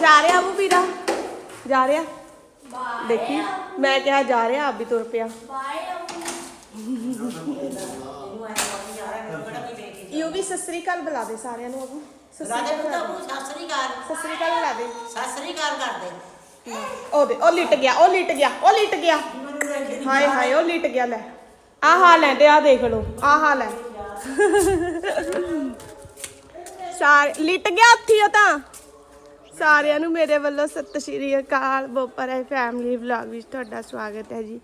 ਜਾ ਰਿਹਾ ਉਹ ਵੀਰਾ? ਜਾ ਰਿਹਾ? ਦੇਖੀ ਮੈਂ ਕਿਹਾ ਜਾ ਰਿਹਾ ਆਪ ਵੀ ਤੁਰ ਪਿਆ। ਯੂ ਵੀ ਸਤਿ ਸ੍ਰੀ ਅਕਾਲ ਬੁਲਾ ਦੇ ਸਾਰਿਆਂ ਨੂੰ ਅਬੂ ਸਤਿ ਸ੍ਰੀ ਰਾਜੇ ਪੁੱਤ ਨੂੰ ਸਤਿ ਸ੍ਰੀ ਅਕਾਲ ਦੇ। ਸਤਿ ਸ੍ਰੀ ਅਕਾਲ ਬੁਲਾ ਦੇ। ਸਤਿ ਸ੍ਰੀ ਅਕਾਲ ਕਰਦੇ। ਉਹ ਦੇ ਉਹ ਲਿਟ ਗਿਆ ਉਹ ਲਿਟ ਗਿਆ ਉਹ ਲਿਟ ਗਿਆ। ਹਾਏ ਹਾਏ ਉਹ ਲਿਟ ਗਿਆ ਲੈ। ਆ ਹਾਲ ਹੈ ਤੇ ਆ ਦੇਖ ਲਓ ਆ ਹਾਲ ਹੈ। ਸਾਰ ਲਿਟ ਗਿਆ ਉੱਥੀ ਉਹ ਤਾਂ। ਸਾਰਿਆਂ ਨੂੰ ਮੇਰੇ ਵੱਲੋਂ ਸਤਿ ਸ਼੍ਰੀ ਅਕਾਲ ਬੋਪਰ ਫੈਮਿਲੀ ਵਲੌਗ ਵਿੱਚ ਤੁਹਾਡਾ ਸਵਾਗਤ ਹੈ ਜੀ।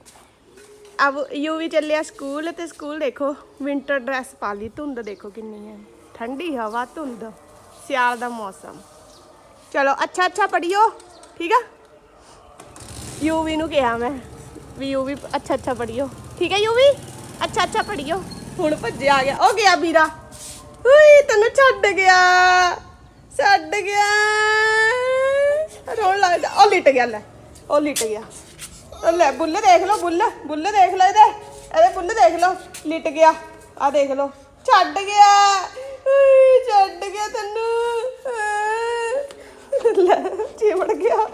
ਅਬ ਯੂ ਵੀ ਚੱਲਿਆ ਸਕੂਲ ਤੇ ਸਕੂਲ ਦੇਖੋ ਵਿੰਟਰ ਡਰੈਸ ਪਾ ਲਈ, ਧੁੰਦ ਦੇਖੋ ਕਿੰਨੀ ਹੈ। ਠੰਡੀ ਹਵਾ, ਧੁੰਦ, ਸਿਆਲ ਦਾ ਮੌਸਮ। ਚਲੋ, ਅੱਛਾ ਅੱਛਾ ਪੜਿਓ ਠੀਕ ਆ? ਯੂਵੀ ਨੂੰ ਕਿਹਾ ਮੈਂ ਵੀ ਯੂਵੀ ਅੱਛਾ ਅੱਛਾ ਪੜਿਓ ਠੀਕ ਹੈ ਯੂਵੀ ਅੱਛਾ ਅੱਛਾ ਪੜਿਓ ਹੁਣ ਭੱਜਿਆ ਆ ਗਿਆ। ਉਹ ਗਿਆ ਵੀਰਾ। ਉਈ, ਤੈਨੂੰ ਛੱਡ ਗਿਆ। ਛੱਡ ਗਿਆ। ਰੋਣ ਲੱਗਦਾ ਉਹ ਲਿਟ ਗਿਆ, ਲੈ। ਉਹ ਲਿਟ ਗਿਆ। ਉਹ ਲੈ, ਬੁੱਲ ਦੇਖ ਲਓ, ਬੁੱਲ। ਬੁੱਲ ਦੇਖ ਲਓ ਇਹਦੇ। ਇਹਦੇ ਬੁੱਲ ਦੇਖ ਲਓ। ਲਿਟ ਗਿਆ। ਆ ਦੇਖ ਲਓ। ਛੱਡ ਗਿਆ। ਉਈ ਛੱਡ ਗਿਆ ਤੈਨੂੰ। ਲੈ, ਚਿਮੜ ਗਿਆ।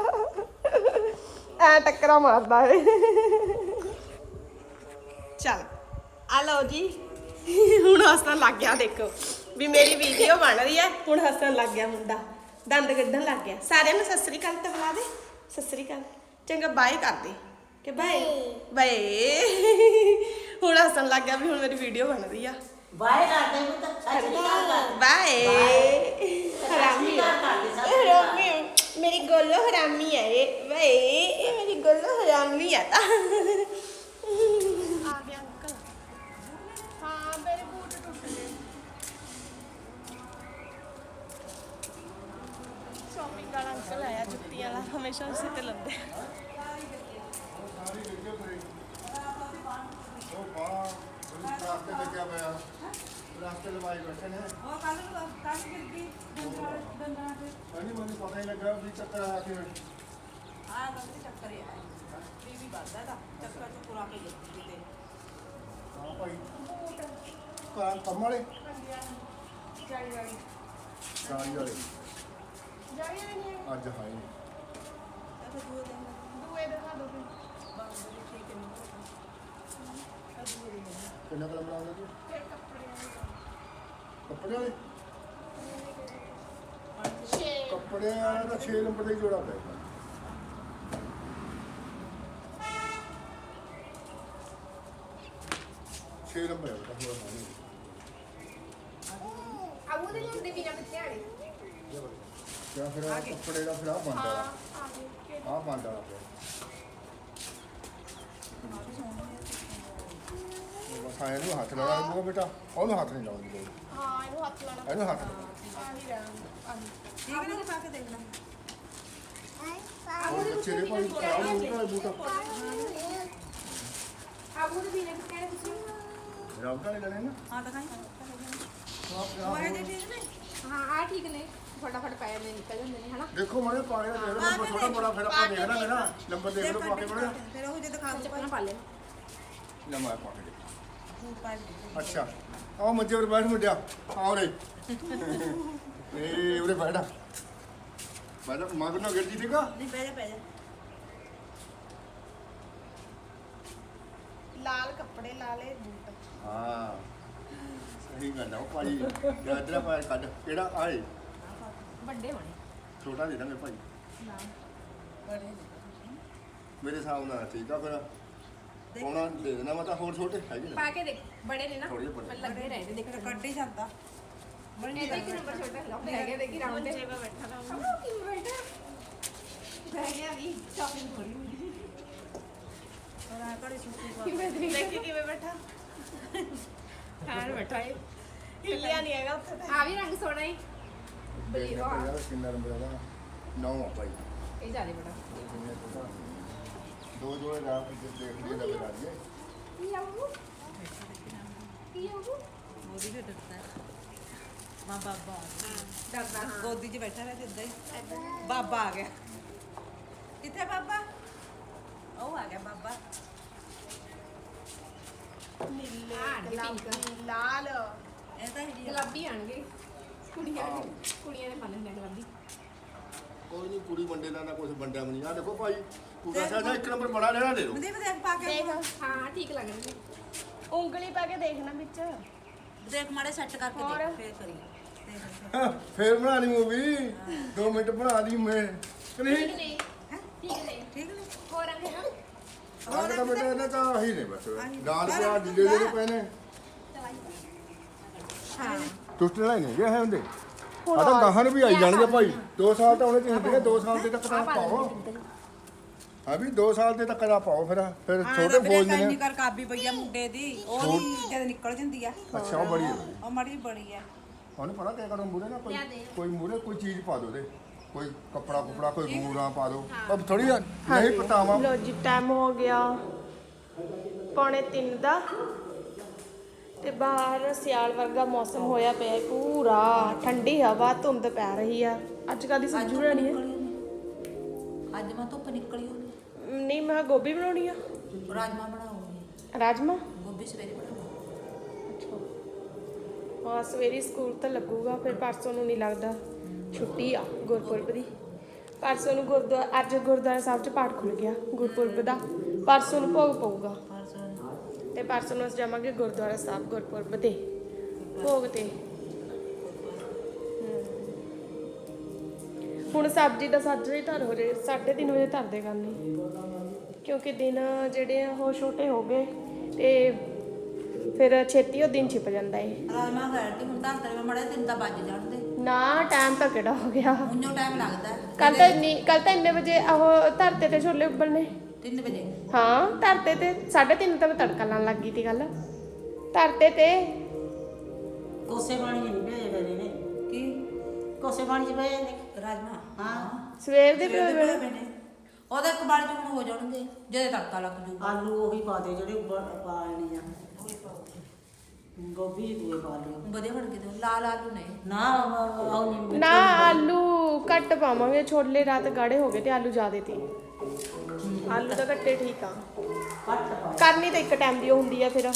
ਐ ਟੱਕਰਾ ਮਾਰਦਾ ਏ ਚੱਲ। ਆ ਲਓ ਜੀ। ਹੁਣ ਹੱਸਣ ਲੱਗ ਗਿਆ, ਦੇਖੋ। ਵੀ ਮੇਰੀ ਵੀਡੀਓ ਬਣ ਰਹੀ ਹੈ। ਹੁਣ ਹੱਸਣ ਲੱਗ ਗਿਆ ਮੁੰਡਾ। ਦੰਦ ਕੱਢਣ ਲੱਗ ਗਿਆ। ਸਾਰਿਆਂ ਨੂੰ ਸਤਿ ਸ੍ਰੀ ਅਕਾਲ ਤਾਂ ਬੁਲਾ ਦੇ। ਸਤਿ ਸ੍ਰੀ ਅਕਾਲ। ਚੰਗਾ ਬਾਏ ਕਰ ਦੇ। ਕਿ ਬਾਏ ਬਾਏ ਹੁਣ ਹੱਸਣ ਲੱਗ ਗਿਆ ਵੀ ਹੁਣ ਮੇਰੀ ਵੀਡੀਓ ਬਣ ਰਹੀ ਆ। ਬਾਏ ਕਰਦੇ ਪੁੱਤ ਸਤਿ ਸ੍ਰੀ ਅਕਾਲ ਕਰ ਬਾਏ ਹਰਾਮੀ। ਹਰਾਮੀ। ਮੇਰੀ ਗੋਲੋ ਹਰਾਮੀ ਹੈ ਇਹ। ਵੇ ਇਹ ਮੇਰੀ ਗੋਲੋ ਹਰਾਮੀ ਆ ਤਾਂ। ਸ਼ਾਪਿੰਗ ਵਾਲਾ ਅੰਕਲ ਆਇਆ ਜੁੱਤੀ ਵਾਲਾ ਹਮੇਸ਼ਾ ਉਸੇ ਤੇ ਲੰਦੇ ਉਹ ਬਾਹਰ ਰਾਸਤੇ ਤੇ ਕਿਆ ਪਿਆ ਰਾਸਤੇ ਲਵਾਈ ਬੈਠੇ ਨੇ ਉਹ ਕੱਲ ਕੱਲ ਗਿਰਦੀ ਦੰਦਾਂ ਦੰਦਾਂ ਤੇ ਮੈਨੂੰ ਮੈਨੂੰ ਪਤਾ ਹੀ ਲੱਗਾ ਵੀ ਚੱਕਰ ਆ ਕੇ ਆ ਗੰਦੇ ਚੱਕਰ ਆ ਵੀ ਵੀ ਵੱਧਦਾ ਦਾ ਚੱਕਰ ਚ ਪੂਰਾ ਕੇ ਗਿਰਦੀ ਤੇ ਹਾਂ ਭਾਈ ਕਾਂ ਕੰਮ ਵਾਲੇ ਜਾਈ ਵਾਲੀ ਗਾੜੀ ਵਾਲੇ ਨਹੀਂ ਹੈ। ਅੱਜ ਦੂਏ ਦਿਖਾ ਦੋ। ਫਿਰ। ਦੇ। ਕਿੰਨਾ ਕਲਮ ਲਾਉਂਦਾ ਫਿਰ ਕੱਪੜੇ ਕੱਪੜੇ ਵਾਲੇ ਛੇ। ਕੱਪੜੇ ਵਾਲਾ ਤਾਂ 6 ਨੰਬਰ ਦਾ ਹੀ ਜੋੜਾ ਪਿਆ ਛੇ ਨੰਬਰ ਉਹਦਾ ਥੋੜਾ ਪਾਣੀ ਆਉ ਦੇ ਜਾਂਦੇ ਵੀ ਨਾ ਕਿੱਥੇ ਆੜੇ ਜਾਂ ਫਿਰ ਆਹ ਕੱਪੜੇ ਦਾ ਫਿਰ ਆ ਬੰਦ ਵਾਲਾ। ਆ ਗਏ ਆ ਬੰਦ ਵਾਲਾ ਪਿਆ ਉਹ ਬਸ ਆਇਆ ਨੂੰ ਹੱਥ ਲਗਾ ਦੂਗਾ ਬੇਟਾ। ਉਹਨੂੰ ਹੱਥ ਨਹੀਂ ਲਾਉਂਦੀ ਕੋਈ ਹਾਂ ਇਹਨੂੰ ਹੱਥ ਲਾਣਾ ਇਹਨੂੰ ਹੱਥ ਆ ਹੀ ਰਹਿਣਾ ਠੀਕ ਨਹੀਂ ਪਾ ਕੇ ਦੇਖਣਾ ਉਹ ਬੱਚੇ ਦੇ ਭਾਈ ਆਉਂ ਬੂਟਾ। ਬੂਟਾ ਆਉ ਦੇ ਵੀ ਨਾ ਕਿੱਥੇ ਆੜੇ ਤੁਸੀਂ ਰੌਕਾ ਲੈ ਲੈਣੇ ਨਾ ਹਾਂ ਠੀਕ ਨੇ? ਹਾਂ ਆ ਠੀਕ ਨੇ। ਫਟਾਫਟ ਪੈ ਜਾਂਦੇ ਨਿਕਲ ਜਾਂਦੇ ਨੇ ਹਨਾ ਦੇਖੋ ਮਨੇ ਪਾਇਆ ਦੇਖ ਲਓ ਨੰਬਰ ਛੋਟਾ ਬੜਾ ਫਿਰ ਆਪਾਂ ਦੇਖਣਾ ਹੈ ਨਾ ਨੰਬਰ ਦੇਖ ਲਓ ਪਾ ਕੇ ਬੜਾ ਫਿਰ ਉਹ ਜੇ ਦਿਖਾ ਦੋ ਚੱਪਲਾਂ ਪਾ ਲੈ ਨੰਬਰ ਪਾ ਕੇ ਤੂੰ ਪਾ ਦੇ ਅੱਛਾ ਆਓ ਮੰਜੇ ਉੱਤੇ ਬੈਠ ਮੁੰਡਿਆ ਆਓ ਰੇ ਏ ਉਰੇ ਬੈਠਾ ਬੈਠਾ ਮਗਰ ਨਾ ਗਿਰ ਜੀ ਠੀਕ ਆ ਨਹੀਂ ਪੈ ਜਾ ਪੈ ਜਾ ਲਾਲ ਕੱਪੜੇ ਲਾਲੇ ਬੂਟ ਹਾਂ ਸਹੀ ਗੱਲ ਆ ਉਹ ਭਾਈ ਗਾਜਰਾ ਪਾਇਆ ਕੱਢ ਕਿਹੜਾ ਆਏ ਵੱਡੇ ਹੋਣੇ ਛੋਟਾ ਦੇ ਦਾਂਗੇ ਭਾਈ। ਨਾ ਬੜੇ ਮੇਰੇ ਹਿਸਾਬ ਨਾਲ ਠੀਕ ਆ ਫਿਰ। ਉਹਨਾਂ ਦੇ ਦੇਣਾ ਮੈਂ ਤਾਂ ਹੋਰ ਛੋਟੇ ਹੈਗੇ ਨੇ। ਪਾ ਕੇ ਦੇਖ ਬੜੇ ਨੇ ਨਾ। ਥੋੜ੍ਹੇ ਜਿਹੇ ਵੱਡੇ। ਪਰ ਲੱਗੇ ਰਹਿੰਦੇ ਦੇਖ ਫਿਰ ਕੱਢ ਹੀ ਜਾਂਦਾ। ਬੜੀ ਇਹਦੇ ਕਿ ਨੰਬਰ ਛੋਟਾ ਲਾਉਂਦੇ ਹੈਗੇ ਦੇਖੀ ਰਾਉਂਡ ਤੇ ਜੇਬਾ ਬੈਠਾ ਨਾ ਕੀ ਬੈਠਾ? ਬਹਿ ਗਿਆ ਵੀ ਸ਼ਾਪਿੰਗ ਥੋੜੀ ਹੋਈ ਔਰ ਆ ਕੜੀ ਸੁੱਕੀ ਪਾ ਕਿਵੇਂ ਦੇਖ ਦੇਖੀ ਕਿਵੇਂ ਬੈਠਾ? ਹਾਂ ਬੈਠਾ ਹੈ ਹਿੱਲਿਆ ਨਹੀਂ ਹੈਗਾ ਉੱਥੇ ਆ। ਬਲੀ ਦੇਖਦੇ ਵਾਹ ਯਾਰ ਕਿੰਨਾ ਨੰਬਰ ਦਾ। ਨੌ ਆ ਭਾਈ। ਇਹ ਜਾਦੇ ਬੜਾ। ਕਿੰਨੇ ਛੋਟਾ ਦੋ ਜੋੜੇ ਦਾ ਦੇਖ ਲਈ ਦਾ ਬਣਾ ਦਈਏ ਕੀ ਆਉ ਕੀ ਆਉ ਮੋਦੀ ਵੀ ਡਰਦਾ ਮਾਂ ਬਾਬਾ ਡਰਦਾ ਹਾਂ। ਗੋਦੀ 'ਚ ਬੈਠਾ ਰਹੇ ਜਿੱਦਾਂ ਹੀ। ਬਾਬਾ ਆ ਗਿਆ। ਕਿੱਥੇ ਬਾਬਾ? ਉਹ ਆ ਗਿਆ ਬਾਬਾ। ਨੀਲੇ ਹਾਂ, ਆਣਗੇ pink। ਗੁਲਾਬੀ ਲਾਲ। ਇਹ ਤਾਂ ਹੀ ਗੁਲਾਬੀ ਆਣਗੇ ਕੁੜੀਆਂ ਦੇ ਕੁੜੀਆਂ ਦੇ ਪਾਣੇ ਨੇ ਗੁਲਾਬੀ ਕੋਈ ਨਹੀਂ ਕੁੜੀ ਵੰਡੇ ਦਾ ਨਾ ਕੁਝ ਵੰਡਿਆ ਵੀ ਨਹੀਂ ਆ ਦੇਖੋ ਭਾਈ ਤੂੰ ਦੱਸਿਆ ਨਾ ਇੱਕ ਨੰਬਰ ਬੜਾ ਲੈਣਾ ਦੇ ਲਓ ਮਨਦੀਪ ਦੇਖ ਪਾ ਕੇ ਦੇਖ। ਹਾਂ ਠੀਕ ਲੱਗ ਰਹੀ ਹੈ ਉਂਗਲੀ ਪਾ ਕੇ ਦੇਖਣਾ ਵਿੱਚ। ਦੇਖ ਮਾੜੇ ਸੈੱਟ ਕਰਕੇ ਹੋਰ? ਦੇਖ ਫੇਰ ਕਰੀ ਦੇਖ ਫੇਰ ਬਣਾ ਲਈ ਮੂਵੀ। 2 ਮਿੰਟ ਬਣਾ ਲਈ ਮੈਂ। ਕਿ ਨਹੀਂ? ਠੀਕ ਨਹੀਂ। ਠੀਕ ਨਹੀਂ। ਠੀਕ ਨੇ ਹੋਰ ਰੰਗ ਹੈ ਨਾ? ਰੰਗ ਤਾਂ ਬੇਟਾ ਇਹਨਾਂ ਤਾਂ ਆਹੀ ਨੇ ਬਸ। ਦਾਲ ਪਿਆ ਜਿੱਦੇ ਜਿਹੜੇ ਪਏ ਨੇ। ਹਾਂ। ਟੁੱਟਣ ਵਾਲੇ ਨਹੀਂ ਗਏ ਹੈ ਹੁੰਦੇ। ਆ ਤਾਂ ਗਾਹਾਂ ਨੂੰ ਵੀ ਆਈ ਜਾਣਗੇ ਭਾਈ। 2 ਸਾਲ ਤਾਂ ਉਹਨੇ ਚ ਹੁੰਦੇ ਨੇ 2 ਸਾਲ ਦੇ ਤੱਕ ਤਾਂ ਪਾਓ। ਆ ਵੀ 2 ਸਾਲ ਦੇ ਤੱਕ ਦਾ ਪਾਓ ਫਿਰ। ਫਿਰ ਛੋਟੇ ਫੌਜ ਨੇ। ਨੇ ਕਰ ਕਾਬੀ ਪਈ ਆ ਮੁੰਡੇ ਦੀ। ਉਹ ਨੀ ਜਦ ਨਿਕਲ ਜਾਂਦੀ ਆ। ਅੱਛਾ ਉਹ ਬੜੀ ਹੈ ਉਹ ਮੜੀ ਬੜੀ ਆ। ਉਹਨੂੰ ਪਤਾ ਕਿਆ ਕਰੋ ਮੂਰੇ ਨਾ ਕੋਈ ਕੋਈ ਮੂਰੇ ਕੋਈ ਚੀਜ਼ ਪਾ ਦੋ ਦੇ ਕੋਈ ਕੱਪੜਾ ਕੁਪੜਾ ਕੋਈ ਗੂਰਾ ਪਾ ਦੋ ਅਬ ਥੋੜੀ ਨਹੀਂ ਪਤਾਵਾ। ਲੋ ਜੀ ਟਾਈਮ ਹੋ ਗਿਆ। ਪੌਣੇ 3 ਦਾ। ਤੇ ਬਾਹਰ ਸਿਆਲ ਵਰਗਾ ਮੌਸਮ ਹੋਇਆ ਪਿਆ ਹੈ ਪੂਰਾ ਠੰਡੀ ਹਵਾ ਧੁੰਦ ਪੈ ਰਹੀ ਆ। ਅੱਜ ਕੱਲ੍ਹ ਦੀ ਸਬਜ਼ੀ ਬਣਾਉਣੀ ਹੈ? ਅੱਜ ਮੈਂ ਧੁੱਪ ਨਿਕਲੀ ਹੋਣੀ ਨਹੀਂ। ਮੈਂ ਗੋਭੀ ਬਣਾਉਣੀ ਆ। ਰਾਜਮਾ ਬਣਾਉਂਗੀ। ਰਾਜਮਾ? ਗੋਭੀ ਸਵੇਰੇ ਬਣਾਉਂਗੀ। ਹਾਂ ਸਵੇਰੇ ਸਕੂਲ ਤਾਂ ਲੱਗੂਗਾ ਫਿਰ ਪਰਸੋਂ ਨੂੰ ਨਹੀਂ ਲੱਗਦਾ। ਛੁੱਟੀ ਆ ਗੁਰਪੁਰਬ ਦੀ। ਪਰਸੋਂ ਨੂੰ ਗੁਰਦੁਆਰਾ ਅੱਜ ਗੁਰਦੁਆਰਾ ਸਾਹਿਬ 'ਚ ਪਾਠ ਖੁੱਲ ਗਿਆ ਗੁਰਪੁਰਬ ਦਾ। ਪਰਸੋਂ ਨੂੰ ਭੋਗ ਪਊਗਾ। ਤੇ ਪਰਸੋਂ ਨੂੰ ਅਸੀਂ ਜਾਵਾਂਗੇ ਗੁਰਦੁਆਰਾ ਸਾਹਿਬ ਗੁਰਪੁਰਬ ਤੇ ਭੋਗ ਤੇ। ਹੁਣ ਸਬਜ਼ੀ ਦਾ ਸਾਜਰੇ ਧਰ ਹੋ ਜੇ 3:30 ਵਜੇ ਧਰਦੇ ਕਰਨੀ ਕਿਉਂਕਿ ਦਿਨ ਜਿਹੜੇ ਆ ਉਹ ਛੋਟੇ ਹੋ ਗਏ ਤੇ ਫਿਰ ਛੇਤੀ ਉਹ ਦਿਨ ਛਿਪ ਜਾਂਦਾ ਏ। ਰਾਜਮਾ ਗੈਰਟੀ ਹੁਣ ਤਾਂ ਤੇਰੇ ਮੜੇ ਤਿੰਨ ਦਾ ਵੱਜ ਜਾਣਦੇ। ਨਾ ਟਾਈਮ ਤਾਂ ਕਿਹੜਾ ਹੋ ਗਿਆ। ਉੰਨੋ ਟਾਈਮ ਲੱਗਦਾ। ਕੱਲ ਤਾਂ ਇੰਨੀ ਕੱਲ ਤਾਂ ਇੰਨੇ ਵਜੇ ਉਹ ਧਰਤੇ ਤੇ ਛੋਲੇ ਉੱਬਲਨੇ 3 ਵਜੇ। ਹਾਂ ਧਰਤੇ ਤੇ 3:30 ਤਾਂ ਮੈਂ ਤੜਕਾ ਲਾਉਣ ਲੱਗ ਗਈ ਤੀ ਗੱਲ। ਧਰਤੇ ਤੇ ਕੋਸੇ ਪਾਣੀ ਨਹੀਂ ਭੇਜੇ ਬਣੇ ਨੇ ਕੀ? ਕੋਸੇ ਪਾਣੀ ਚ ਭੇਜੇ ਨੇ ਰਾਜਮਾ। ਹਾਂ। ਸਵੇਰ ਦੇ ਭਿਓਏ ਨੇ ਉਹਦੇ ਇੱਕ ਬਾਲ ਚ ਹੋ ਜਾਣਗੇ ਜਦੇ ਤੜਕਾ ਲੱਗ ਜੂਗਾ। ਆਲੂ ਉਹੀ ਪਾ ਦੇ ਜਿਹੜੇ ਉਬਲ- ਪਾਲਣੇ ਆ। ਗੋਭੀ ਜੀ ਦੂਏ ਪਾ ਲਿਓ। ਵਧੀਆ ਬਣ ਕੇ ਦਿਓ ਲਾਲ ਆਲੂ ਨੇ। ਨਾ ਆਉ ਨਹੀਂ ਨਾ ਆਲੂ ਘੱਟ ਪਾਵਾਂਗੇ ਛੋਲੇ ਰਾਤ ਗਾੜੇ ਹੋ ਗਏ ਤੇ ਆਲੂ ਜ਼ਿਆਦੇ ਤੇ ਆਲੂ ਤਾਂ ਘੱਟੇ ਠੀਕ ਆ। ਕੱਟ ਪਾ ਕਰਨੀ ਤਾਂ ਇੱਕ ਟਾਈਮ ਦੀ ਓ ਹੁੰਦੀ ਆ ਫਿਰ।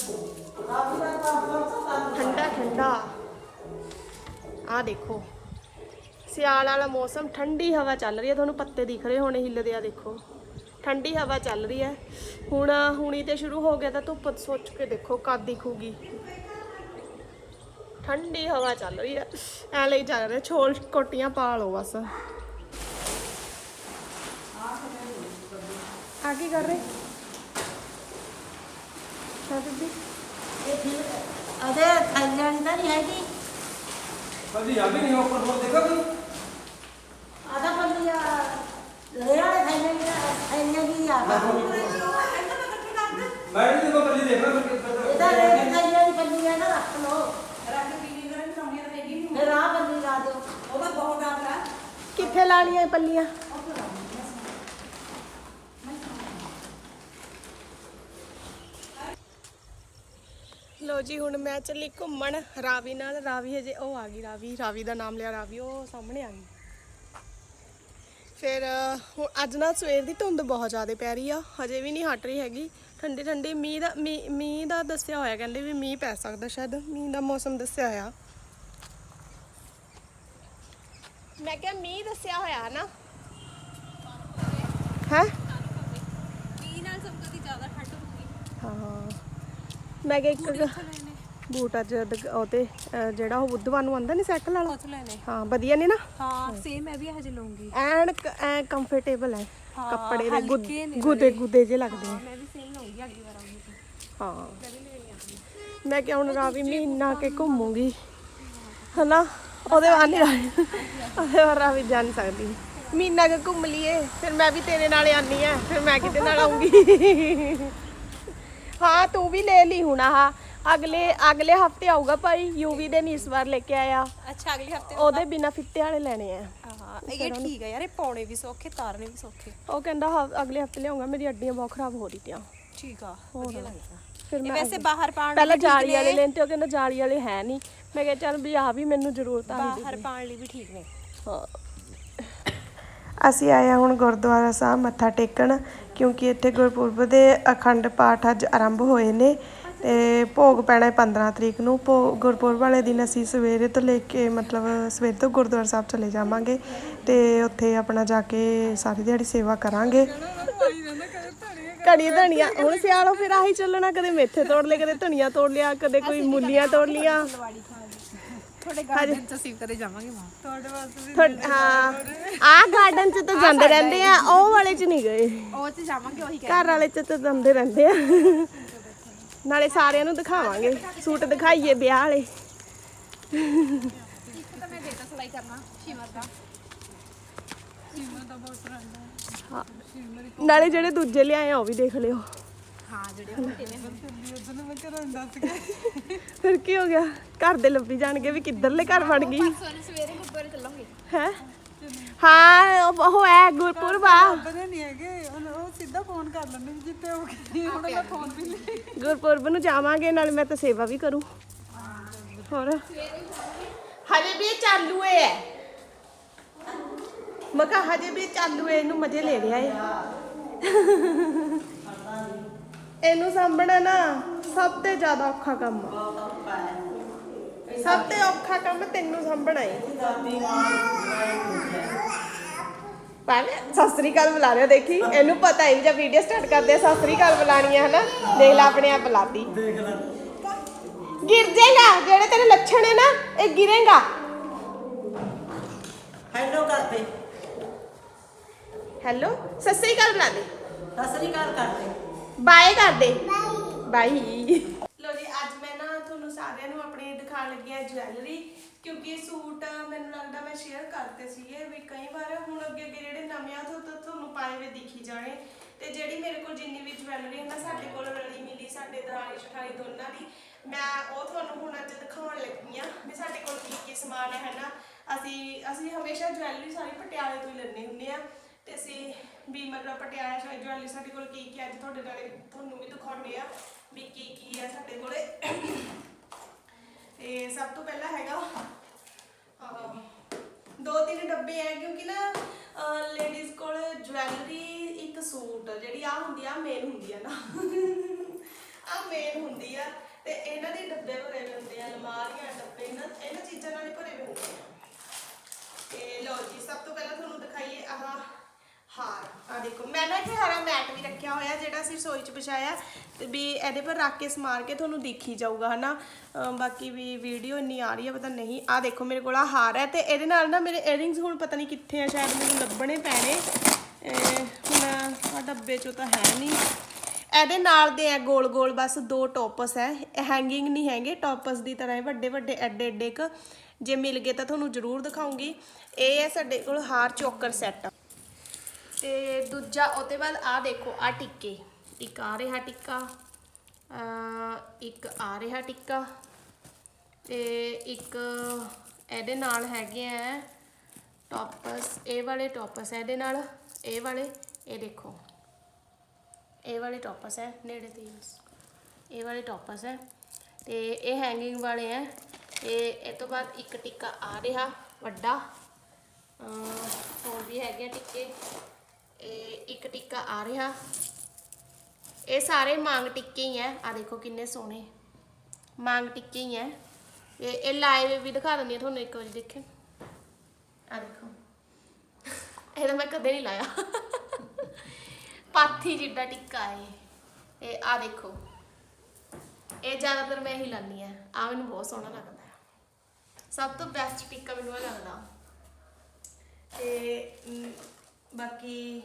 ਠੰਡਾ ਠੰਡਾ। ਆ ਦੇਖੋ। ਸਿਆਲ ਵਾਲਾ ਮੌਸਮ ਠੰਡੀ ਹਵਾ ਚੱਲ ਰਹੀ ਹੈ ਤੁਹਾਨੂੰ ਪੱਤੇ ਦਿਖ ਰਹੇ ਹੋਣੇ ਹਿੱਲਦੇ ਆ ਦੇਖੋ। ਠੰਡੀ ਹਵਾ ਚੱਲ ਰਹੀ ਹੈ। ਹੁਣ ਹੁਣੀ ਤੇ ਸ਼ੁਰੂ ਹੋ ਗਿਆ ਤਾਂ ਧੁੱਪ ਸੋਚ ਕੇ ਦੇਖੋ ਕਦ ਦਿਖੂਗੀ। ਠੰਡੀ ਹਵਾ ਚੱਲ ਰਹੀ ਹੈ। ਐ ਲਈ ਚੱਲ ਰਿਹਾ ਛੋਲ ਕੋਟੀਆਂ ਪਾ ਲਓ ਬਸ। ਆ ਕੀ ਕਰ ਰਹੇ? ਹਾਂ ਬੀਬੀ। ਅਦੇ ਥੈਲਿਆਂ ਤਾਂ ਨਹੀਂ ਹੈਗੀ ਕਦੀ ਆ ਵੀ ਨਹੀਂ ਉੱਪਰ ਹੋਰ ਦੇਖੋ ਤੁਸੀਂ। ਆਦਾ ਬੰਦੀ ਆ ਲੈ ਵਾਲੇ ਥੈਲਿਆਂ ਦੀ ਥੈਲਿਆਂ ਦੀ ਆ। ਮੈਂ ਵੀ ਦੇਖੋ ਕੱਲੀ ਦੇਖ ਰਿਹਾ ਫਿਰ ਇਹਦਾ ਰੇਟ ਥੈਲਿਆਂ ਦੀ ਬੰਦੀ ਆ ਨਾ ਰੱਖ ਲਓ ਰੱਖ ਪੀਲੀ ਗਰਮ ਬਣਾਉਣੀ ਤਾਂ ਹੈਗੀ ਨਹੀਂ ਫਿਰ ਆ ਬੰਦੀ ਲਾ ਦਿਓ ਉਹਦਾ ਬਹੁਤ ਡਰ ਆ। ਕਿੱਥੇ ਲਾਣੀਆਂ ਇਹ ਪੱਲੀਆਂ? ਲੋ ਜੀ ਹੁਣ ਮੈਂ ਚੱਲੀ ਘੁੰਮਣ। ਰਾਵੀ ਨਾਲ ਰਾਵੀ ਹਜੇ ਉਹ ਆ ਗਈ ਰਾਵੀ। ਰਾਵੀ ਦਾ ਨਾਮ ਲਿਆ ਰਾਵੀ। ਉਹ ਸਾਹਮਣੇ ਆ ਗਈ। ਫਿਰ ਹੁਣ ਅੱਜ ਨਾ ਸਵੇਰ ਦੀ ਧੁੰਦ ਬਹੁਤ ਜ਼ਿਆਦਾ ਪੈ ਰਹੀ ਆ। ਹਜੇ ਵੀ ਨਹੀਂ ਹਟ ਰਹੀ ਹੈਗੀ। ਠੰਡੀ ਠੰਡੀ ਮੀਂਹ ਦਾ ਮੀਂਹ ਮੀਂਹ ਦਾ ਦੱਸਿਆ ਹੋਇਆ ਕਹਿੰਦੇ ਵੀ ਮੀਂਹ ਪੈ ਸਕਦਾ ਸ਼ਾਇਦ। ਮੀਂਹ ਦਾ ਮੌਸਮ ਦੱਸਿਆ ਹੋਇਆ। ਮੈਂ ਕਿਹਾ ਮੀਂਹ ਦੱਸਿਆ ਹੋਇਆ ਨਾ। ਹੈ? ਮੀਂਹ ਨਾਲ ਸਭ ਤੋਂ ਜ਼ਿਆਦਾ ਠੰਡ ਹੁੰਦੀ ਹਾਂ। ਮੈਂ ਕਿਹਾ ਇੱਕ ਬੂਟ ਅੱਜ ਦੁਕ- ਉਹ ਤੇ ਅਹ, ਜਿਹੜਾ ਉਹ ਬੁੱਧਵਾਰ ਨੂੰ ਆਂਦਾ ਨਹੀਂ ਸਾਈਕਲ ਵਾਲਾ? ਹਾਂ ਵਧੀਆ ਨੇ ਨਾ? ਹਾਂ ਸੇਮ ਮੈਂ ਵੀ ਹਜੇ ਲਵਾਂਗੀ ਐਨ ਐ ਕੰਫਰਟੇਬਲ ਹੈ ਹਾਂ, ਕੱਪੜੇ ਦੇ ਗੁੱਦ- ਗੁੱਦੇ ਜੇ ਲੱਗਦੇ ਆ ਮੈਂ ਵੀ ਸੇਮ ਲਵਾਂਗੀ ਅਗਲੀ ਵਾਰ ਆਉਂਗੀ ਹਾਂ। ਮੈਂ ਕਿਹਾ ਹੁਣ ਰਾਵੀ ਮਹੀਨਾ ਕੇ ਘੁੰਮੂਗੀ। ਹਨਾ? ਉਹਦੇ ਬਾਅਦ ਨਹੀਂ ਉਹਦੇ ਬਾਅਦ ਰਾਵੀ ਜਾ ਨਹੀਂ ਸਕਦੀ। ਮਹੀਨਾ ਕੇ ਘੁੰਮ ਲਈਏ ਫਿਰ ਮੈਂ ਵੀ ਤੇਰੇ ਨਾਲ ਆਨੀ ਆ ਫਿਰ ਮੈਂ ਕਿਤੇ ਨਾਲ ਆਉਂਗੀ। ਹਾਂ ਤੂੰ ਵੀ ਲੈ ਲਈ ਹੁਣ ਆਹ। ਅਗਲੇ ਅਗਲੇ ਹਫ਼ਤੇ ਆਊਗਾ ਭਾਈ ਯੂਵੀ ਦੇ ਨਹੀਂ ਇਸ ਵਾਰ ਲੈ ਕੇ ਆਇਆ। ਅੱਛਾ ਅਗਲੇ ਹਫ਼ਤੇ ਉਹਦੇ ਬਿਨਾ ਫਿੱਤੇ ਵਾਲੇ ਲੈਣੇ ਆ। ਹਾਂ ਇਹ ਠੀਕ ਹੈ ਯਾਰ ਇਹ ਪਾਉਣੇ ਵੀ ਸੌਖੇ ਤਾਰਨੇ ਵੀ ਸੌਖੇ। ਉਹ ਕਹਿੰਦਾ ਹ- ਅਗਲੇ ਹਫ਼ਤੇ ਲਿਆਉਂਗਾ ਮੇਰੀ ਅੱਡੀਆਂ ਬਹੁਤ ਖਰਾਬ ਹੋ ਰਹੀ ਤੀਆਂ। ਠੀਕ ਆ ਵਧੀਆ ਲੱਗਦਾ। ਫਿਰ ਇਹ ਮੈਂ ਵੈਸੇ ਬਾਹਰ ਪਾਉਣ ਪਹਿਲਾਂ ਠੀਕ ਜਾਲੀ ਵਾਲੇ। ਲੈਣ ਤੇ ਉਹ ਕਹਿੰਦਾ ਜਾਲੀ ਵਾਲੇ ਹੈ ਨਹੀਂ ਮੈਂ ਕਿਹਾ ਚੱਲ ਵੀ ਆ ਵੀ ਮੈਨੂੰ ਜ਼ਰੂਰਤ ਆ ਬਾਹਰ ਪਾਉਣ ਲਈ ਵੀ ਠੀਕ ਨੇ। ਅਸੀਂ ਆਏ ਹਾਂ ਹੁਣ ਗੁਰਦੁਆਰਾ ਸਾਹਿਬ ਮੱਥਾ ਟੇਕਣ ਕਿਉਂਕਿ ਇੱਥੇ ਗੁਰਪੁਰਬ ਦੇ ਅਖੰਡ ਪਾਠ ਅੱਜ ਆਰੰਭ ਹੋਏ ਨੇ ਤੇ ਭੋਗ ਪੈਣਾ ਹੈ 15 ਤਰੀਕ ਨੂੰ। ਭੋਗ ਗੁਰਪੁਰਬ ਵਾਲੇ ਦਿਨ ਅਸੀਂ ਸਵੇਰੇ ਤੋਂ ਲੈ ਕੇ ਮਤਲਬ ਸਵੇਰ ਤੋਂ ਗੁਰਦੁਆਰਾ ਸਾਹਿਬ ਚਲੇ ਜਾਵਾਂਗੇ ਤੇ ਉੱਥੇ ਆਪਣਾ ਜਾ ਕੇ ਸਾਰੀ ਦਿਹਾੜੀ ਸੇਵਾ ਕਰਾਂਗੇ। ਕੜੀ ਧਨੀਆ ਹੁਣ ਸਿਆਲੋ ਫਿਰ ਆਹੀ ਚੱਲਣਾ ਕਦੇ ਮੇਥੇ ਤੋੜ ਲਏ ਕਦੇ ਧਨੀਆ ਤੋੜ ਲਿਆ ਕਦੇ ਕੋਈ ਮੂਲੀਆਂ ਤੋੜ ਲੀਆਂ ਤੁਹਾਡੇ ਗਾਰਡਨ ਚ ਅਸੀਂ ਕਦੇ ਜਾਵਾਂਗੇ ਮਾਂ। ਤੁਹਾਡ- ਹਾਂ। ਆਹ ਗਾਰਡਨ ਚ ਤਾਂ ਜਾਂਦੇ ਰਹਿੰਦੇ ਆ ਉਹ ਵਾਲੇ ਚ ਨਹੀਂ ਗਏ। ਉਹ ਚ ਜਾਵਾਂਗੇ ਉਹੀ ਘਰ ਵਾਲੇ ਚ ਤਾਂ ਜਾਂਦੇ ਰਹਿੰਦੇ ਆ। ਨਾਲੇ ਸਾਰਿਆਂ ਨੂੰ ਦਿਖਾਵਾਂਗੇ ਸੂਟ ਦਿਖਾਈਏ ਵਿਆਹ ਵਾਲੇ। ਇੱਕ ਤਾਂ ਮੈਂ ਦੇਤਾ ਸਲਾਈ ਕਰਨਾ ਸ਼ਿਮਰ ਦਾ। ਨਾਲੇ ਜਿਹੜੇ ਦੂਜੇ ਲਿਆਏ ਆ ਉਹ ਵੀ ਦੇਖ ਲਿਓ। ਹਾਂ ਜਿਹੜੇ ਹੁਣ ਕਿਵੇਂ ਫਿਰ ਕੀ ਹੋ ਗਿਆ? ਘਰ ਦੇ ਲੱਭੀ ਜਾਣਗੇ ਵੀ ਕਿੱਧਰਲੇ ਘਰ ਵੜ ਗਈ। ਸਵੇਰੇ ਸਵੇਰੇ ਗੁਰਦੁਆਰੇ ਚੱਲਾਂਗੇ। ਹੈ? ਹਾਂ ਉਹ- ਉਹ ਹੈ ਗੁਰਪੁਰਬ ਆ। ਪਤਾ ਨਹੀਂ ਹੈਗੇ। ਉਹ ਉਹ ਸਿੱਧਾ ਫੋਨ ਕਰ ਲੈਂਦੇ ਵੀ ਜਿੱਤੇ ਹੋ ਗਈ ਹੁਣ ਮੈਂ ਫੋਨ ਵੀ ਨਹੀਂ। ਗੁਰਪੁਰਬ ਨੂੰ ਜਾਵਾਂਗੇ ਨਾਲ ਮੈਂ ਤਾਂ ਸੇਵਾ ਵੀ ਕਰੂੰ। ਹੋਰ? ਹਜੇ ਵੀ ਇਹ ਚਾਲੂ ਹੈ ਮੈਂ ਕਿਹਾ ਹਜੇ ਵੀ ਇਹ ਚਾਲੂ ਹੈ ਇਹਨੂੰ ਮਜ਼ੇ ਲੈ ਰਿਹਾ ਏ ਇਹਨੂੰ ਸਾਂਭਣਾ ਨਾ ਸਭ ਤੋਂ ਜ਼ਿਆਦਾ ਔਖਾ ਕੰਮ ਆ। ਸਭ ਤੋਂ ਔਖਾ ਕੰਮ ਤੈਨੂੰ ਸਾਂਭਣਾ ਏ। ਪਰ ਸਤਿ ਸ੍ਰੀ ਅਕਾਲ ਬੁਲਾ ਰਿਹਾ ਦੇਖੀ ਇਹਨੂੰ ਪਤਾ ਹੈ ਜਦ ਵੀਡੀਓ ਸਟਾਰਟ ਕਰਦੇ ਆ ਸਤਿ ਸ੍ਰੀ ਅਕਾਲ ਬੁਲਾਣੀ ਹੈ ਹਨਾ? ਦੇਖ ਲੈ ਆਪਣੇ ਆਪ ਬੁਲਾਤੀ। ਗਿਰ ਜਾਏਗਾ ਜਿਹੜੇ ਤੇਰੇ ਲੱਛਣ ਹੈ ਨਾ ਇਹ ਗਿਰੇਗਾ। ਹੈਲੋ ਕਰਦੇ। ਹੈਲੋ ਸਤਿ ਸ੍ਰੀ ਅਕਾਲ ਬੁਲਾ ਦੇ। ਸਤਿ ਸ੍ਰੀ ਅਕਾਲ ਕਰਦੇ। ਬਾਏ ਕਰ ਦੇ ਬਾਈ ਲੋ ਜੀ ਅੱਜ ਮੈਂ ਨਾ ਤੁਹਾਨੂੰ ਸਾਰਿਆਂ ਨੂੰ ਆਪਣੀ ਦਿਖਾਉਣ ਲੱਗੀ ਆ ਜਵੈਲਰੀ ਕਿਉਂਕਿ ਇਹ ਸੂਟ ਮੈਨੂੰ ਲੱਗਦਾ ਮੈਂ ਸ਼ੇਅਰ ਕਰਤੇ ਸੀਗੇ ਵੀ ਕਈ ਵਾਰ ਹੁਣ ਅੱਗੇ ਅੱਗੇ ਜਿਹੜੇ ਨਵੇਂ ਆ ਤੋਂ ਤੁਹਾਨੂੰ ਪਾਏ ਹੋਏ ਦਿਖੀ ਜਾਣੇ। ਤੇ ਜਿਹੜੀ ਮੇਰੇ ਕੋਲ ਜਿੰਨੀ ਵੀ ਜਵੈਲਰੀ ਹੈ ਨਾ ਸਾਡੇ ਕੋਲ ਰਲੀ ਮਿਲੀ ਸਾਡੇ ਦਰਾਣੀ ਸ਼ਠਾਈ ਦੋਨਾਂ ਦੀ। ਮੈਂ ਉਹ ਤੁਹਾਨੂੰ ਹੁਣ ਅੱਜ ਦਿਖਾਉਣ ਲੱਗੀ ਆ ਵੀ ਸਾਡੇ ਕੋਲ ਕੀ ਕੀ ਸਮਾਨ ਹੈ ਹਨਾ ਅਸੀਂ ਅਸੀਂ ਹਮੇਸ਼ਾ ਜਵੈਲਰੀ ਸਾਰੀ ਪਟਿਆਲੇ ਤੋਂ ਹੀ ਲੈਂਦੇ ਹੁੰਦੇ ਆ ਤੇ ਅਸੀਂ ਵੀ ਮਤਲਬ ਪਟਿਆਲਾ ਸ਼ਾਹੀ ਜਵੈਲਰੀ ਸਾਡੇ ਕੋਲ ਕੀ ਕੀ ਅੱਜ ਤੁਹਾਡੇ ਨਾਲ ਤੁਹਾਨੂੰ ਵੀ ਦਿਖਾਉਂਦੇ ਆ ਵੀ ਕੀ ਕੀ ਆ ਸਾਡੇ ਕੋਲੇ। ਤੇ ਸਭ ਤੋਂ ਪਹਿਲਾਂ ਹੈਗਾ ਦੋ ਤਿੰਨ ਡੱਬੇ ਆ, ਕਿਉਂਕਿ ਨਾ ਲੇਡੀਜ਼ ਕੋਲ ਜਵੈਲਰੀ ਇੱਕ ਸੂਟ, ਜਿਹੜੀ ਆ ਹੁੰਦੀ ਆ ਮੇਨ ਹੁੰਦੀ ਆ ਨਾ ਆ ਮੇਨ ਹੁੰਦੀ ਆ ਤੇ ਇਹਨਾਂ ਦੇ ਡੱਬੇ ਭਰੇ ਹੋਏ ਹੁੰਦੇ ਆ ਅਲਮਾਰੀਆਂ ਡੱਬੇ ਇਹਨਾਂ ਇਹਨਾਂ ਚੀਜ਼ਾਂ ਨਾਲ ਹੀ ਭਰੇ ਹੋਏ ਹੁੰਦੇ ਆ ਤੇ ਲਓ ਜੀ ਸਭ ਤੋਂ ਪਹਿਲਾਂ ਤੁਹਾਨੂੰ ਦਿਖਾਈਏ ਆਹ ਹਾਰ। ਆ ਦੇਖੋ, ਮੈਂ ਨਾ ਇੱਥੇ ਹਰਾ ਮੈਟ ਵੀ ਰੱਖਿਆ ਹੋਇਆ, ਜਿਹੜਾ ਅਸੀਂ ਰਸੋਈ 'ਚ ਵਿਛਾਇਆ, ਤੇ ਵੀ ਇਹਦੇ ਪਰ ਰੱਖ ਕੇ ਸਮਾਰ ਕੇ ਤੁਹਾਨੂੰ ਦਿਖੀ ਜਾਊਗਾ, ਹਨਾ? ਅਮ ਬਾਕੀ ਵੀ ਵੀਡੀਓ ਇੰਨੀ ਆ ਰਹੀ ਹੈ ਪਤਾ ਨਹੀਂ। ਆ ਦੇਖੋ, ਮੇਰੇ ਕੋਲ ਆ ਹਾਰ ਹੈ, ਤੇ ਇਹਦੇ ਨਾਲ ਨਾ ਮੇਰੇ ਇਅਰਿੰਗਸ ਹੁਣ ਪਤਾ ਨਹੀਂ ਕਿੱਥੇ ਆ, ਸ਼ਾਇਦ ਮੈਨੂੰ ਲੱਭਣੇ ਪੈਣੇ। ਇਹ ਹੁਣ ਆ ਡੱਬੇ 'ਚੋਂ ਤਾਂ ਹੈ ਨਹੀਂ। ਇਹਦੇ ਨਾਲ ਦੇ ਆ ਗੋਲ ਗੋਲ ਬਸ ਦੋ ਟੋਪਸ ਹੈ। ਹੈਂਗਿੰਗ ਨਹੀਂ ਹੈਗੇ ਟੋਪਸ ਦੀ ਤਰ੍ਹਾਂ ਇਹ ਵੱਡੇ ਵੱਡੇ ਐਡੇ ਐਡੇ ਕ ਜੇ ਮਿਲ ਗਏ ਤਾਂ ਤੁਹਾਨੂੰ ਜ਼ਰੂਰ ਦਿਖਾਉਂਗੀ। ਇਹ ਹੈ ਸਾਡੇ ਕੋਲ ਹਾਰ ਚੋਕਰ ਸੈੱਟ ਤੇ ਦੂਜਾ ਉਹਦੇ ਬਾਅਦ ਆ ਦੇਖੋ ਆ ਟਿੱਕੇ। ਇੱਕ ਆ ਰਿਹਾ ਟਿੱਕਾ ਇੱਕ ਆ ਰਿਹਾ ਟਿੱਕਾ ਤੇ ਇੱਕ ਇਹਦੇ ਨਾਲ ਹੈਗੇ ਆ ਟੋਪਸ, ਇਹ ਵਾਲੇ ਟੋਪਸ ਹੈ ਇਹਦੇ ਨਾਲ, ਇਹ ਵਾਲੇ, ਇਹ ਦੇਖੋ। ਇਹ ਵਾਲੇ ਟੋਪਸ ਹੈ ਨੇੜੇ ਤੇ ਇਹ ਵਾਲੇ ਟੋਪਸ ਹੈ ਤੇ ਇਹ ਹੈਂਗਿੰਗ ਵਾਲੇ ਹੈ ਤੇ ਇਹ ਤੋਂ ਬਾਅਦ ਇੱਕ ਟਿੱਕਾ ਆ ਰਿਹਾ ਵੱਡਾ ਹੋਰ ਵੀ ਹੈਗੇ ਆ ਟਿੱਕੇ। ਇਹ ਇੱਕ ਟਿੱਕਾ ਆ ਰਿਹਾ। ਇਹ ਸਾਰੇ ਮੰਗ ਟਿੱਕੇ ਹੀ ਹੈ ਆ ਦੇਖੋ ਕਿੰਨੇ ਸੋਹਣੇ। ਮੰਗ ਟਿੱਕੇ ਹੀ ਹੈ ਇਹ ਇਹ ਲਾਈਵ ਵੀ ਦਿਖਾ ਦਿੰਦੀ ਹਾਂ ਤੁਹਾਨੂੰ ਇੱਕ ਵਾਰੀ ਦੇਖੇ ਆ ਦੇਖੋ। ਇਹਦਾ ਮੈਂ ਕਦੇ ਨਹੀਂ ਲਾਇਆ। ਪਾਥੀ ਜਿੱਡਾ ਟਿੱਕਾ ਹੈ ਇਹ। ਆ ਦੇਖੋ। ਇਹ ਜ਼ਿਆਦਾਤਰ ਮੈਂ ਹੀ ਲਾਨੀ ਆ। ਆ ਮੈਨੂੰ ਬਹੁਤ ਸੋਹਣਾ ਲੱਗਦਾ। ਸਭ ਤੋਂ ਬੈਸਟ ਟਿੱਕਾ ਮੈਨੂੰ ਇਹ ਲੱਗਦਾ। ਤੇ ਬਾਕੀ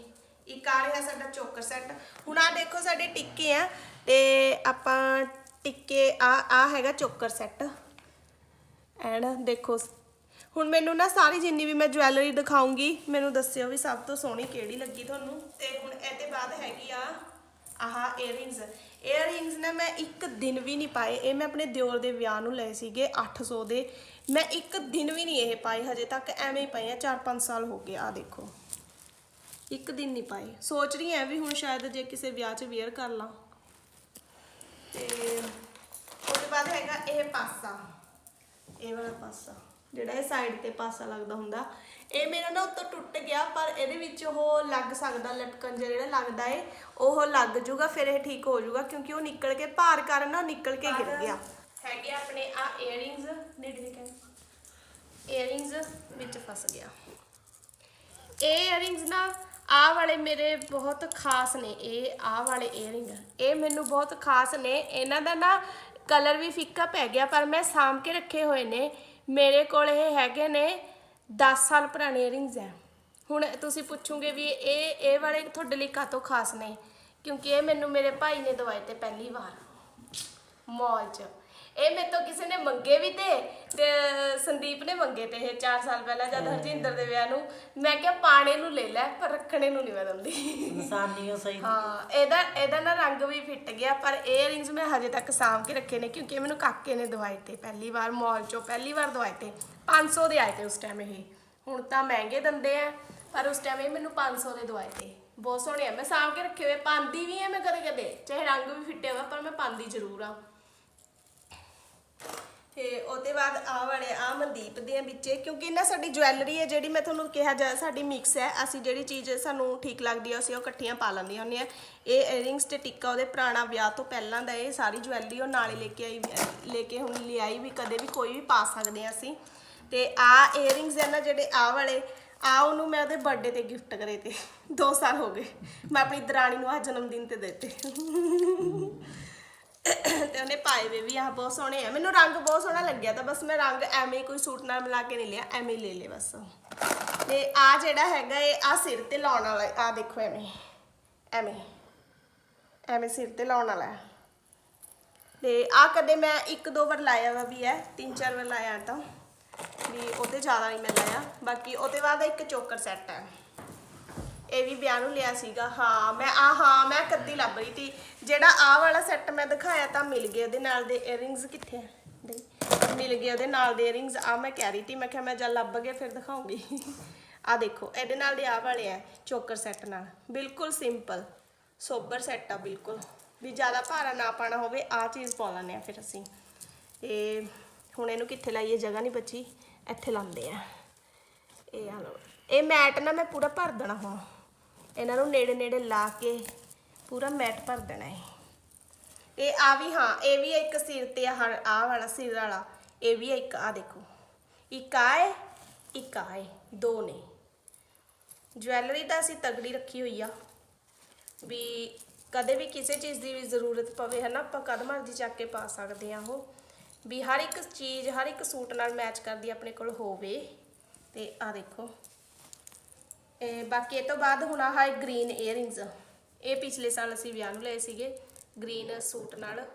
ਇੱਕ ਆ ਰਿਹਾ ਸਾਡਾ ਚੋਕਰ ਸੈੱਟ। ਹੁਣ ਆ ਦੇਖੋ ਸਾਡੇ ਟਿੱਕੇ ਆ, ਤੇ ਆਪਾਂ ਟਿੱਕੇ ਆ ਆ ਹੈਗਾ ਚੋਕਰ ਸੈੱਟ। ਐਂਡ ਦੇਖੋ ਹੁਣ ਮੈਨੂੰ ਨਾ ਸਾਰੀ ਜਿੰਨੀ ਵੀ ਮੈਂ ਜਵੈਲਰੀ ਦਿਖਾਉਂਗੀ, ਮੈਨੂੰ ਦੱਸਿਓ ਵੀ ਸਭ ਤੋਂ ਸੋਹਣੀ ਕਿਹੜੀ ਲੱਗੀ ਤੁਹਾਨੂੰ। ਤੇ ਹੁਣ ਇਹਦੇ ਬਾਅਦ ਹੈਗੀ ਆ, ਆਹ ਇਅਰਿੰਗਸ ਇਅਰਿੰਗਸ ਨਾ ਮੈਂ ਇੱਕ ਦਿਨ ਵੀ ਨਹੀਂ ਪਾਏ। ਇਹ ਮੈਂ ਆਪਣੇ ਦਿਓਰ ਦੇ ਵਿਆਹ ਨੂੰ ਲਏ ਸੀਗੇ 800 ਦੇ। ਮੈਂ ਇੱਕ ਦਿਨ ਵੀ ਨਹੀਂ ਇਹ ਪਾਏ, ਹਜੇ ਤੱਕ ਐਵੇਂ ਹੀ ਪਏ ਆ 4-5 ਸਾਲ ਹੋ ਗਏ ਆ ਦੇਖੋ। ਇੱਕ ਦਿਨ ਨਹੀਂ ਪਾਏ। ਸੋਚ ਰਹੀ ਐ ਵੀ ਹੁਣ ਸ਼ਾਇਦ ਜੇ ਕਿਸੇ ਵਿਆਹ 'ਚ ਵੇਅਰ ਕਰ ਲਾਂ। ਤੇ ਉਹਦੇ ਬਾਅਦ ਹੈਗਾ ਇਹ ਪਾਸਾ। ਇਹ ਵਾਲਾ ਪਾਸਾ, ਜਿਹੜਾ ਇਹ ਸਾਈਡ ਤੇ ਪਾਸਾ ਲੱਗਦਾ ਹੁੰਦਾ। ਇਹ ਮੇਰਾ ਨਾ ਉੱਤੋਂ ਟੁੱਟ ਗਿਆ, ਪਰ ਇਹਦੇ ਵਿੱਚ ਉਹ ਲੱਗ ਸਕਦਾ, ਲਟਕਣ ਜਿਹੜਾ ਲੱਗਦਾ ਏ, ਉਹ ਲੱਗ ਜੂਗਾ, ਫਿਰ ਇਹ ਠੀਕ ਹੋ ਜੂਗਾ, ਕਿਉਂਕਿ ਉਹ ਨਿਕਲ ਕੇ ਭਾਰ ਕਾਰਨ ਨਾ ਨਿਕਲ ਕੇ ਗਿਰ ਗਿਆ। ਹੈਗੇ ਆਪਣੇ ਆ ਇਅਰਿੰਗਸ ਨੇੜੇ ਦੇ ਇਅਰਿੰਗਸ ਵਿੱਚ ਫਸ ਗਿਆ। ਇਹ ਇਅਰਿੰਗਸ ਨਾ ਆਹ ਵਾਲੇ ਮੇਰੇ ਬਹੁਤ ਖਾਸ ਨੇ, ਇਹ ਆਹ ਵਾਲੇ ਇਅਰਿੰਗ ਇਹ ਮੈਨੂੰ ਬਹੁਤ ਖਾਸ ਨੇ। ਇਹਨਾਂ ਦਾ ਨਾ ਕਲਰ ਵੀ ਫਿੱਕਾ ਪੈ ਗਿਆ, ਪਰ ਮੈਂ ਸਾਂਭ ਕੇ ਰੱਖੇ ਹੋਏ ਨੇ। ਮੇਰੇ ਕੋਲ ਇਹ ਹੈਗੇ ਨੇ 10 ਸਾਲ ਪੁਰਾਣੇ ਇਅਰਿੰਗਸ ਹੈ ਹੁਣ ਤੁਸੀਂ ਪੁੱਛੋਗੇ ਵੀ ਇਹ ਇਹ ਵਾਲੇ ਤੁਹਾਡੇ ਲਈ ਕਾਤੋਂ ਖਾਸ ਨੇ? ਕਿਉਂਕਿ ਇਹ ਮੈਨੂੰ ਮੇਰੇ ਭਾਈ ਨੇ ਦਵਾਏ ਤੇ ਪਹਿਲੀ ਵਾਰ। ਮੌਲ 'ਚ। ਇਹ ਮੇਰੇ ਤੋਂ ਕਿਸੇ ਨੇ ਮੰਗੇ ਵੀ ਤੇ ਤੇ ਸੰਦੀਪ ਨੇ ਮੰਗੇ ਤੇ ਇਹ 4 ਸਾਲ ਪਹਿਲਾਂ ਜਦ ਹਰਜਿੰਦਰ ਦੇ ਵਿਆਹ ਨੂੰ। ਮੈਂ ਕਿਹਾ ਪਾਣੇ ਨੂੰ ਲੈ ਲੈ ਪਰ ਰੱਖਣੇ ਨੂੰ ਨਹੀਂ ਮੈਂ ਦਿੰਦੀ। ਇਨਸਾਨੀ ਹੋ ਸਹੀ ਹਾਂ ਇਹਦਾ ਇਹਦਾ ਨਾ ਰੰਗ ਵੀ ਫਿੱਟ ਗਿਆ ਪਰ ਇਅਰਿੰਗਸ ਮੈਂ ਹਜੇ ਤੱਕ ਸਾਂਭ ਕੇ ਰੱਖੇ ਨੇ ਕਿਉਂਕਿ ਇਹ ਮੈਨੂੰ ਕਾਕੇ ਨੇ ਦਵਾਏ ਤੇ ਪਹਿਲੀ ਵਾਰ ਮਾਲ 'ਚੋਂ ਪਹਿਲੀ ਵਾਰ ਦਵਾਏ ਤੇ। 500 ਦੇ ਆਏ ਤੇ ਉਸ ਟਾਈਮ ਇਹ। ਹੁਣ ਤਾਂ ਮਹਿੰਗੇ ਦਿੰਦੇ ਆ ਪਰ ਉਸ ਟਾਈਮ ਇਹ ਮੈਨੂੰ 500 ਦੇ ਦਵਾਏ ਤੇ। ਬਹੁਤ ਸੋਹਣੇ ਆ ਮੈਂ ਸਾਂਭ ਕੇ ਰੱਖੇ ਹੋਏ ਪਾਉਂਦੀ ਵੀ ਆ ਮੈਂ ਕਦੇ ਕਦੇ ਚਾਹੇ ਰੰਗ ਵੀ ਫਿੱਟਿਆ ਹੋਇਆ ਪਰ ਮੈਂ ਪਾਉਂਦੀ ਜ਼ਰੂਰ ਆ। ਤੇ ਉਹਦੇ ਬਾਅਦ ਆ ਵਾਲੇ ਆ ਮਨਦੀਪ ਦੇ ਵਿੱਚ, ਕਿਉਂਕਿ ਨਾ ਸਾਡੀ ਜਵੈਲਰੀ ਹੈ ਜਿਹੜੀ ਮੈਂ ਤੁਹਾਨੂੰ ਕਿਹਾ ਜਾ, ਸਾਡੀ ਮਿਕਸ ਹੈ। ਅਸੀਂ ਜਿਹੜੀ ਚੀਜ਼ ਸਾਨੂੰ ਠੀਕ ਲੱਗਦੀ ਹੈ ਅਸੀਂ ਉਹ ਇਕੱਠੀਆਂ ਪਾ ਲੈਂਦੀਆਂ ਹੁੰਦੀਆਂ ਇਹ ਇਅਰਿੰਗਸ ਤੇ ਟਿੱਕਾ ਉਹਦੇ ਪੁਰਾਣਾ ਵਿਆਹ ਤੋਂ ਪਹਿਲਾਂ ਦਾ, ਇਹ ਸਾਰੀ ਜਵੈਲਰੀ ਉਹ ਨਾਲੇ ਲੈ ਕੇ ਆਈ, ਲੈ ਕੇ ਹੁਣ ਲਿਆਈ ਵੀ, ਕਦੇ ਵੀ ਕੋਈ ਵੀ ਪਾ ਸਕਦੇ ਹਾਂ ਅਸੀਂ। ਤੇ ਆ ਇਅਰਿੰਗਸ ਹੈ ਨਾ ਜਿਹੜੇ ਆ ਵਾਲੇ ਆ ਉਹਨੂੰ ਮੈਂ ਉਹਦੇ ਬਰਥਡੇ ਤੇ ਗਿਫਟ ਕਰੇ ਤੇ 2 ਸਾਲ ਹੋ ਗਏ। ਮੈਂ ਆਪਣੀ ਦਰਾਣੀ ਨੂੰ ਆ ਜਨਮ ਦਿਨ ਤੇ ਦਿੱਤੇ। ਤੇ ਉਹਨੇ ਪਾਏ ਵੇ ਵੀ ਆ ਬਹੁਤ ਸੋਹਣੇ ਆ। ਮੈਨੂੰ ਰੰਗ ਬਹੁਤ ਸੋਹਣਾ ਲੱਗਿਆ ਤਾਂ ਬਸ ਮੈਂ ਰੰਗ ਐਵੇਂ ਹੀ ਕੋਈ ਸੂਟ ਨਾਲ ਮਿਲਾ ਕੇ ਨਹੀਂ ਲਿਆ, ਐਵੇਂ ਹੀ ਲੈ ਲਏ ਬਸ। ਤੇ ਆ ਜਿਹੜਾ ਹੈਗਾ ਇਹ ਆ ਸਿਰ ਤੇ ਲਾਉਣ ਵਾਲਾ ਆ ਦੇਖੋ ਐਵੇਂ ਐਵੇਂ ਐਵੇਂ ਸਿਰ ਤੇ ਲਾਉਣ ਵਾਲਾ ਹੈ। ਤੇ ਆ ਕਦੇ ਮੈਂ ਇੱਕ ਦੋ ਵਾਰ ਲਾਇਆ ਵਾ ਵੀ ਹੈ, ਤਿੰਨ ਚਾਰ ਵਾਰ ਲਾਇਆ ਤਾਂ। ਵੀ ਉਹਤੇ ਜ਼ਿਆਦਾ ਨਹੀਂ ਮੈਂ ਲਾਇਆ। ਬਾਕੀ ਉਹਦੇ ਬਾਅਦ ਇੱਕ ਚੋਕਰ ਸੈੱਟ ਹੈ। ਇਹ ਵੀ ਵਿਆਹ ਨੂੰ ਲਿਆ ਸੀਗਾ। ਹਾਂ, ਮੈਂ ਆ ਹਾਂ, ਮੈਂ ਕੱਦੀ ਲੱਭ ਰਹੀ ਸੀ। ਜਿਹੜਾ ਆਹ ਵਾਲਾ ਸੈੱਟ ਮੈਂ ਦਿਖਾਇਆ ਤਾਂ ਮਿਲ ਗਏ ਉਹਦੇ ਨਾਲ ਦੇ ਇਅਰਿੰਗਸ ਕਿੱਥੇ ਆ? ਦੇ, ਮਿਲ ਗਏ ਉਹਦੇ ਨਾਲ ਦੇ ਇਅਰਿੰਗਸ ਆ ਮੈਂ ਕਹਿ ਰਹੀ ਸੀ, ਮੈਂ ਕਿਹਾ ਮੈਂ ਜਦ ਲੱਭ ਗਏ ਫਿਰ ਦਿਖਾਉਂਗੀ। ਆ ਦੇਖੋ, ਇਹਦੇ ਨਾਲ ਦੇ ਆ ਵਾਲੇ ਆ ਚੋਕਰ ਸੈੱਟ ਨਾਲ। ਬਿਲਕੁਲ ਸਿੰਪਲ ਸੋਬਰ ਸੈੱਟ ਆ ਬਿਲਕੁਲ। ਵੀ ਜ਼ਿਆਦਾ ਭਾਰਾ ਨਾ ਪਾਣਾ ਹੋਵੇ ਆ ਚੀਜ਼ ਪਾ ਲੈਂਦੇ ਆ ਫਿਰ ਅਸੀਂ। ਇਹ ਹੁਣ ਇਹਨੂੰ ਕਿੱਥੇ ਲਾਈਏ? ਜਗ੍ਹਾ ਨਹੀਂ ਬਚੀ। ਇੱਥੇ ਲਾਉਂਦੇ ਆ। ਇਹ ਆ ਲਓ। ਇਹ ਮੈਟ ਨਾ ਮੈਂ ਪੂਰਾ ਭਰ ਦੇਣਾ ਹੁਣ। ਇਹਨਾਂ ਨੂੰ ਨੇੜੇ ਨੇੜੇ ਲਾ ਕੇ ਪੂਰਾ ਮੈਟ ਭਰ ਦੇਣਾ ਹੈ ਇਹ ਆ ਵੀ ਹਾਂ, ਇਹ ਵੀ ਇੱਕ ਸਿਰ ਤੇ ਆ ਹਰ- ਆਹ ਵਾਲਾ ਸਿਰ ਵਾਲਾ। ਇਹ ਵੀ ਇੱਕ ਆ ਦੇਖੋ। ਇੱਕ ਆ ਹੈ ਇੱਕ ਆ ਹੈ ਦੋ ਨੇ। ਜਵੈਲਰੀ ਤਾਂ ਅਸੀਂ ਤਗੜੀ ਰੱਖੀ ਹੋਈ ਆ। ਵੀ ਕਦੇ ਵੀ ਕਿਸੇ ਚੀਜ਼ ਦੀ ਵੀ ਜ਼ਰੂਰਤ ਪਵੇ ਹੈ ਨਾ ਆਪਾਂ ਕਦ ਮਰਜ਼ੀ ਚੱਕ ਕੇ ਪਾ ਸਕਦੇ ਆ ਉਹ। ਵੀ ਹਰ ਇੱਕ ਚੀਜ਼, ਹਰ ਇੱਕ ਸੂਟ ਨਾਲ ਮੈਚ ਕਰਦੀ ਆਪਣੇ ਕੋਲ ਹੋਵੇ। ਤੇ ਆ ਦੇਖੋ। ਇਹ ਬਾਕੀ ਇਹ ਤੋਂ ਬਾਅਦ ਹੁਣ ਆਹ ਗ੍ਰੀਨ ਇਅਰਿੰਗਸ ਇਹ ਪਿਛਲੇ ਸਾਲ ਅਸੀਂ ਵਿਆਹ ਨੂੰ ਲਏ ਸੀਗੇ ਗ੍ਰੀਨ ਸੂਟ ਨਾਲ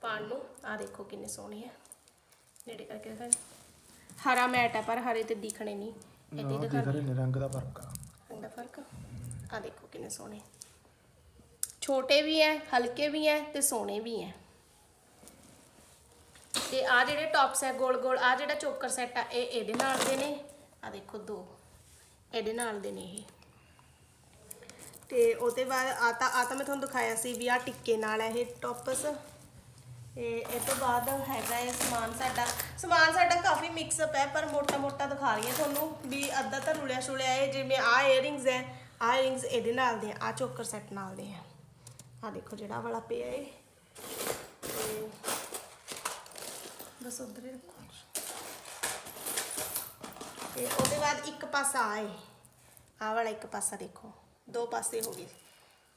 ਪਾਉਣ ਨੂੰ। ਆ ਦੇਖੋ ਕਿੰਨੇ ਸੋਹਣੇ ਆ। ਨੇੜੇ ਕਰਕੇ ਦਿਖਾਓ ਹਰਾ ਮੈਟ ਆ ਪਰ ਹਰੇ ਤੇ ਦਿਖਣੇ ਨਹੀਂ। ਇੱਥੇ ਦਿਖਾ ਰੰਗ ਦਾ ਫ਼ਰਕ ਆ। ਰੰਗ ਦਾ ਫ਼ਰਕ। ਆ ਦੇਖੋ ਕਿੰਨੇ ਸੋਹਣੇ। ਛੋਟੇ ਵੀ ਐ ਹਲਕੇ ਵੀ ਐ ਤੇ ਸੋਹਣੇ ਵੀ ਐ। ਤੇ ਆ ਜਿਹੜੇ ਟੌਪਸ ਐ ਗੋਲ ਗੋਲ ਆ ਜਿਹੜਾ ਚੋਕਰ ਸੈੱਟ ਆ ਇਹ ਇਹਦੇ ਨਾਲ ਦੇ ਨੇ। ਆ ਦੇਖੋ ਦੋ। ਇਹਦੇ ਨਾਲ ਦੇ ਨੇ ਇਹ। ਤੇ ਉਹਦੇ ਬਾਅਦ ਆ ਤਾਂ ਆ ਤਾਂ ਮੈਂ ਤੁਹਾਨੂੰ ਦਿਖਾਇਆ ਸੀ ਵੀ ਆ ਟਿੱਕੇ ਨਾਲ ਹੈ ਇਹ ਟੌਪਸ। ਤੇ ਇਹ ਤੋਂ ਬਾਅਦ ਹੈਗਾ ਇਹ ਸਮਾਨ ਸਾਡਾ। ਸਮਾਨ ਸਾਡਾ ਕਾਫੀ ਮਿਕਸਅਪ ਹੈ, ਪਰ ਮੋਟਾ ਮੋਟਾ ਦਿਖਾ ਰਹੀ ਹਾਂ ਤੁਹਾਨੂੰ ਵੀ ਅੱਧਾ ਤਾਂ ਰੁਲਿਆ ਛੁਲਿਆ ਹੈ, ਜਿਵੇਂ ਆ ਇਅਰਿੰਗਸ ਹੈ ਆ ਇਅਰਿੰਗਸ ਇਹਦੇ ਨਾਲ ਦੇ ਆ ਚੋਕਰ ਸੈੱਟ ਨਾਲ ਦੇ ਆ। ਆ ਦੇਖੋ ਜਿਹੜਾ ਵਾਲਾ ਪਿਆ ਹੈ ਤੇ ਬਸ ਉਧਰ ਹੀ ਰੱਖੋ। ਤੇ ਉਹਦੇ ਬਾਅਦ ਇੱਕ ਪਾਸਾ ਆਏ ਆਹ ਵਾਲਾ ਇੱਕ ਪਾਸਾ ਦੇਖੋ। ਦੋ ਪਾਸੇ ਹੋ ਗਏ।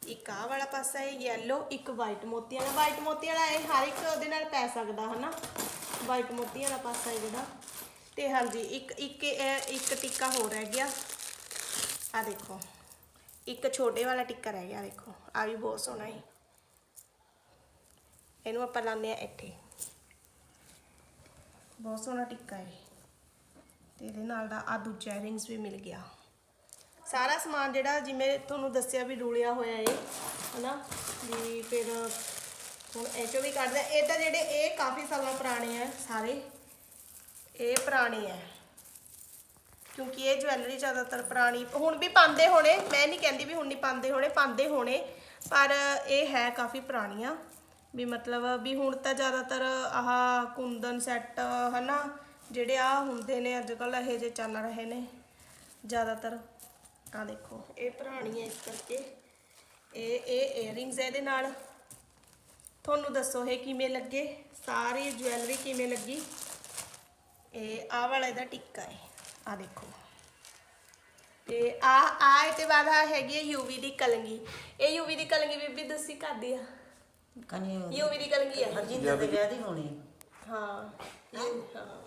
ਇੱਕ ਆਹ ਵਾਲਾ ਪਾਸਾ ਹੈ yellow, ਇੱਕ white ਮੋਤੀ ਵਾਲਾ। white ਮੋਤੀ ਵਾਲਾ ਇਹ ਹਰ ਇੱਕ ਉਹਦੇ ਨਾਲ ਪੈ ਸਕਦਾ, ਹਨਾ? white ਮੋਤੀ ਵਾਲਾ ਪਾਸਾ ਹੈ ਜਿਹੜਾ। ਤੇ ਹਾਂਜੀ, ਇੱਕ ਇੱਕ ਇੱਕ ਟਿੱਕਾ ਹੋਰ ਰਹਿ ਗਿਆ। ਆ ਦੇਖੋ। ਇੱਕ ਛੋਟੇ ਵਾਲਾ ਟਿੱਕਾ ਰਹਿ ਗਿਆ, ਦੇਖੋ। ਆ ਵੀ ਬਹੁਤ ਸੋਹਣਾ ਹੈ ਇਹਨੂੰ ਆਪਾਂ ਲਾਉਂਦੇ ਆ ਇੱਥੇ। ਬਹੁਤ ਸੋਹਣਾ ਟਿੱਕਾ ਹੈ ਤੇ ਇਹਦੇ ਨਾਲ ਦਾ ਆ ਦੂਜਾ ਰਿੰਗਸ ਵੀ ਮਿਲ ਗਿਆ। ਸਾਰਾ ਸਮਾਨ ਜਿਹੜਾ ਜਿਵੇਂ ਤੁਹਾਨੂੰ ਦੱਸਿਆ ਵੀ ਰੂਲਿਆ ਹੋਇਆ ਏ, ਹਨਾ? ਵੀ ਫਿਰ ਹੁਣ ਇਹ ਚੋਂ ਵੀ ਕੱਢਦਾ ਇਹ ਤਾਂ ਜਿਹੜੇ ਇਹ ਕਾਫੀ ਸਾਲਾਂ ਪੁਰਾਣੇ ਆ ਸਾਰੇ, ਇਹ ਪੁਰਾਣੇ ਆ। ਕਿਉਂਕਿ ਇਹ ਜਵੈਲਰੀ ਜ਼ਿਆਦਾਤਰ ਪੁਰਾਣੀ, ਹੁਣ ਵੀ ਪਾਉਂਦੇ ਹੋਣੇ, ਮੈਂ ਨਹੀਂ ਕਹਿੰਦੀ ਵੀ ਹੁਣ ਨਹੀਂ ਪਾਉਂਦੇ ਹੋਣੇ ਪਾਉਂਦੇ ਹੋਣੇ, ਪਰ ਇਹ ਹੈ ਕਾਫੀ ਪੁਰਾਣੀਆਂ। ਵੀ ਮਤਲਬ ਵੀ ਹੁਣ ਤਾਂ ਜ਼ਿਆਦਾਤਰ ਆਹ ਕੁੰਦਨ ਸੈੱਟ ਹਨਾ? ਜਿਹੜੇ ਆ ਹੁੰਦੇ ਨੇ ਅੱਜ ਕੱਲ ਇਹ ਜੇ ਚੱਲ ਰਹੇ ਨੇ ਜ਼ਿਆਦਾਤਰ। ਆ ਦੇਖੋ ਇਹ ਪੁਰਾਣੀ ਹੈ ਇਸ ਕਰਕੇ। ਇਹ ਇਹ ਇਅਰਿੰਗਸ ਇਹਦੇ ਨਾਲ। ਤੁਹਾਨੂੰ ਦੱਸੋ ਇਹ ਕਿਵੇਂ ਲੱਗੇ? ਸਾਰੀ ਜੁਐਲਰੀ ਕਿਵੇਂ ਲੱਗੀ? ਇਹ ਆਹ ਵਾਲਾ ਇਹਦਾ ਟਿੱਕਾ ਹੈ। ਆ ਦੇਖੋ। ਤੇ ਆ ਆ ਤੇ ਬਾਅਦ ਆ ਹੈਗੀ ਯੂਵੀ ਦੀ ਕਲੰਗੀ। ਇਹ ਯੂਵੀ ਦੀ ਕਲੰਗੀ ਬੀਬੀ ਦੱਸੀ ਕਰਦੀ ਆ? ਕਨੀ ਯੂਵੀ ਦੀ ਕਲੰਗੀ ਆ। ਹਰਜਿੰਦਰ ਦੇ ਵਿਆਹ ਦੀ ਹੋਣੀ। ਹਾਂ ਹਾਂ।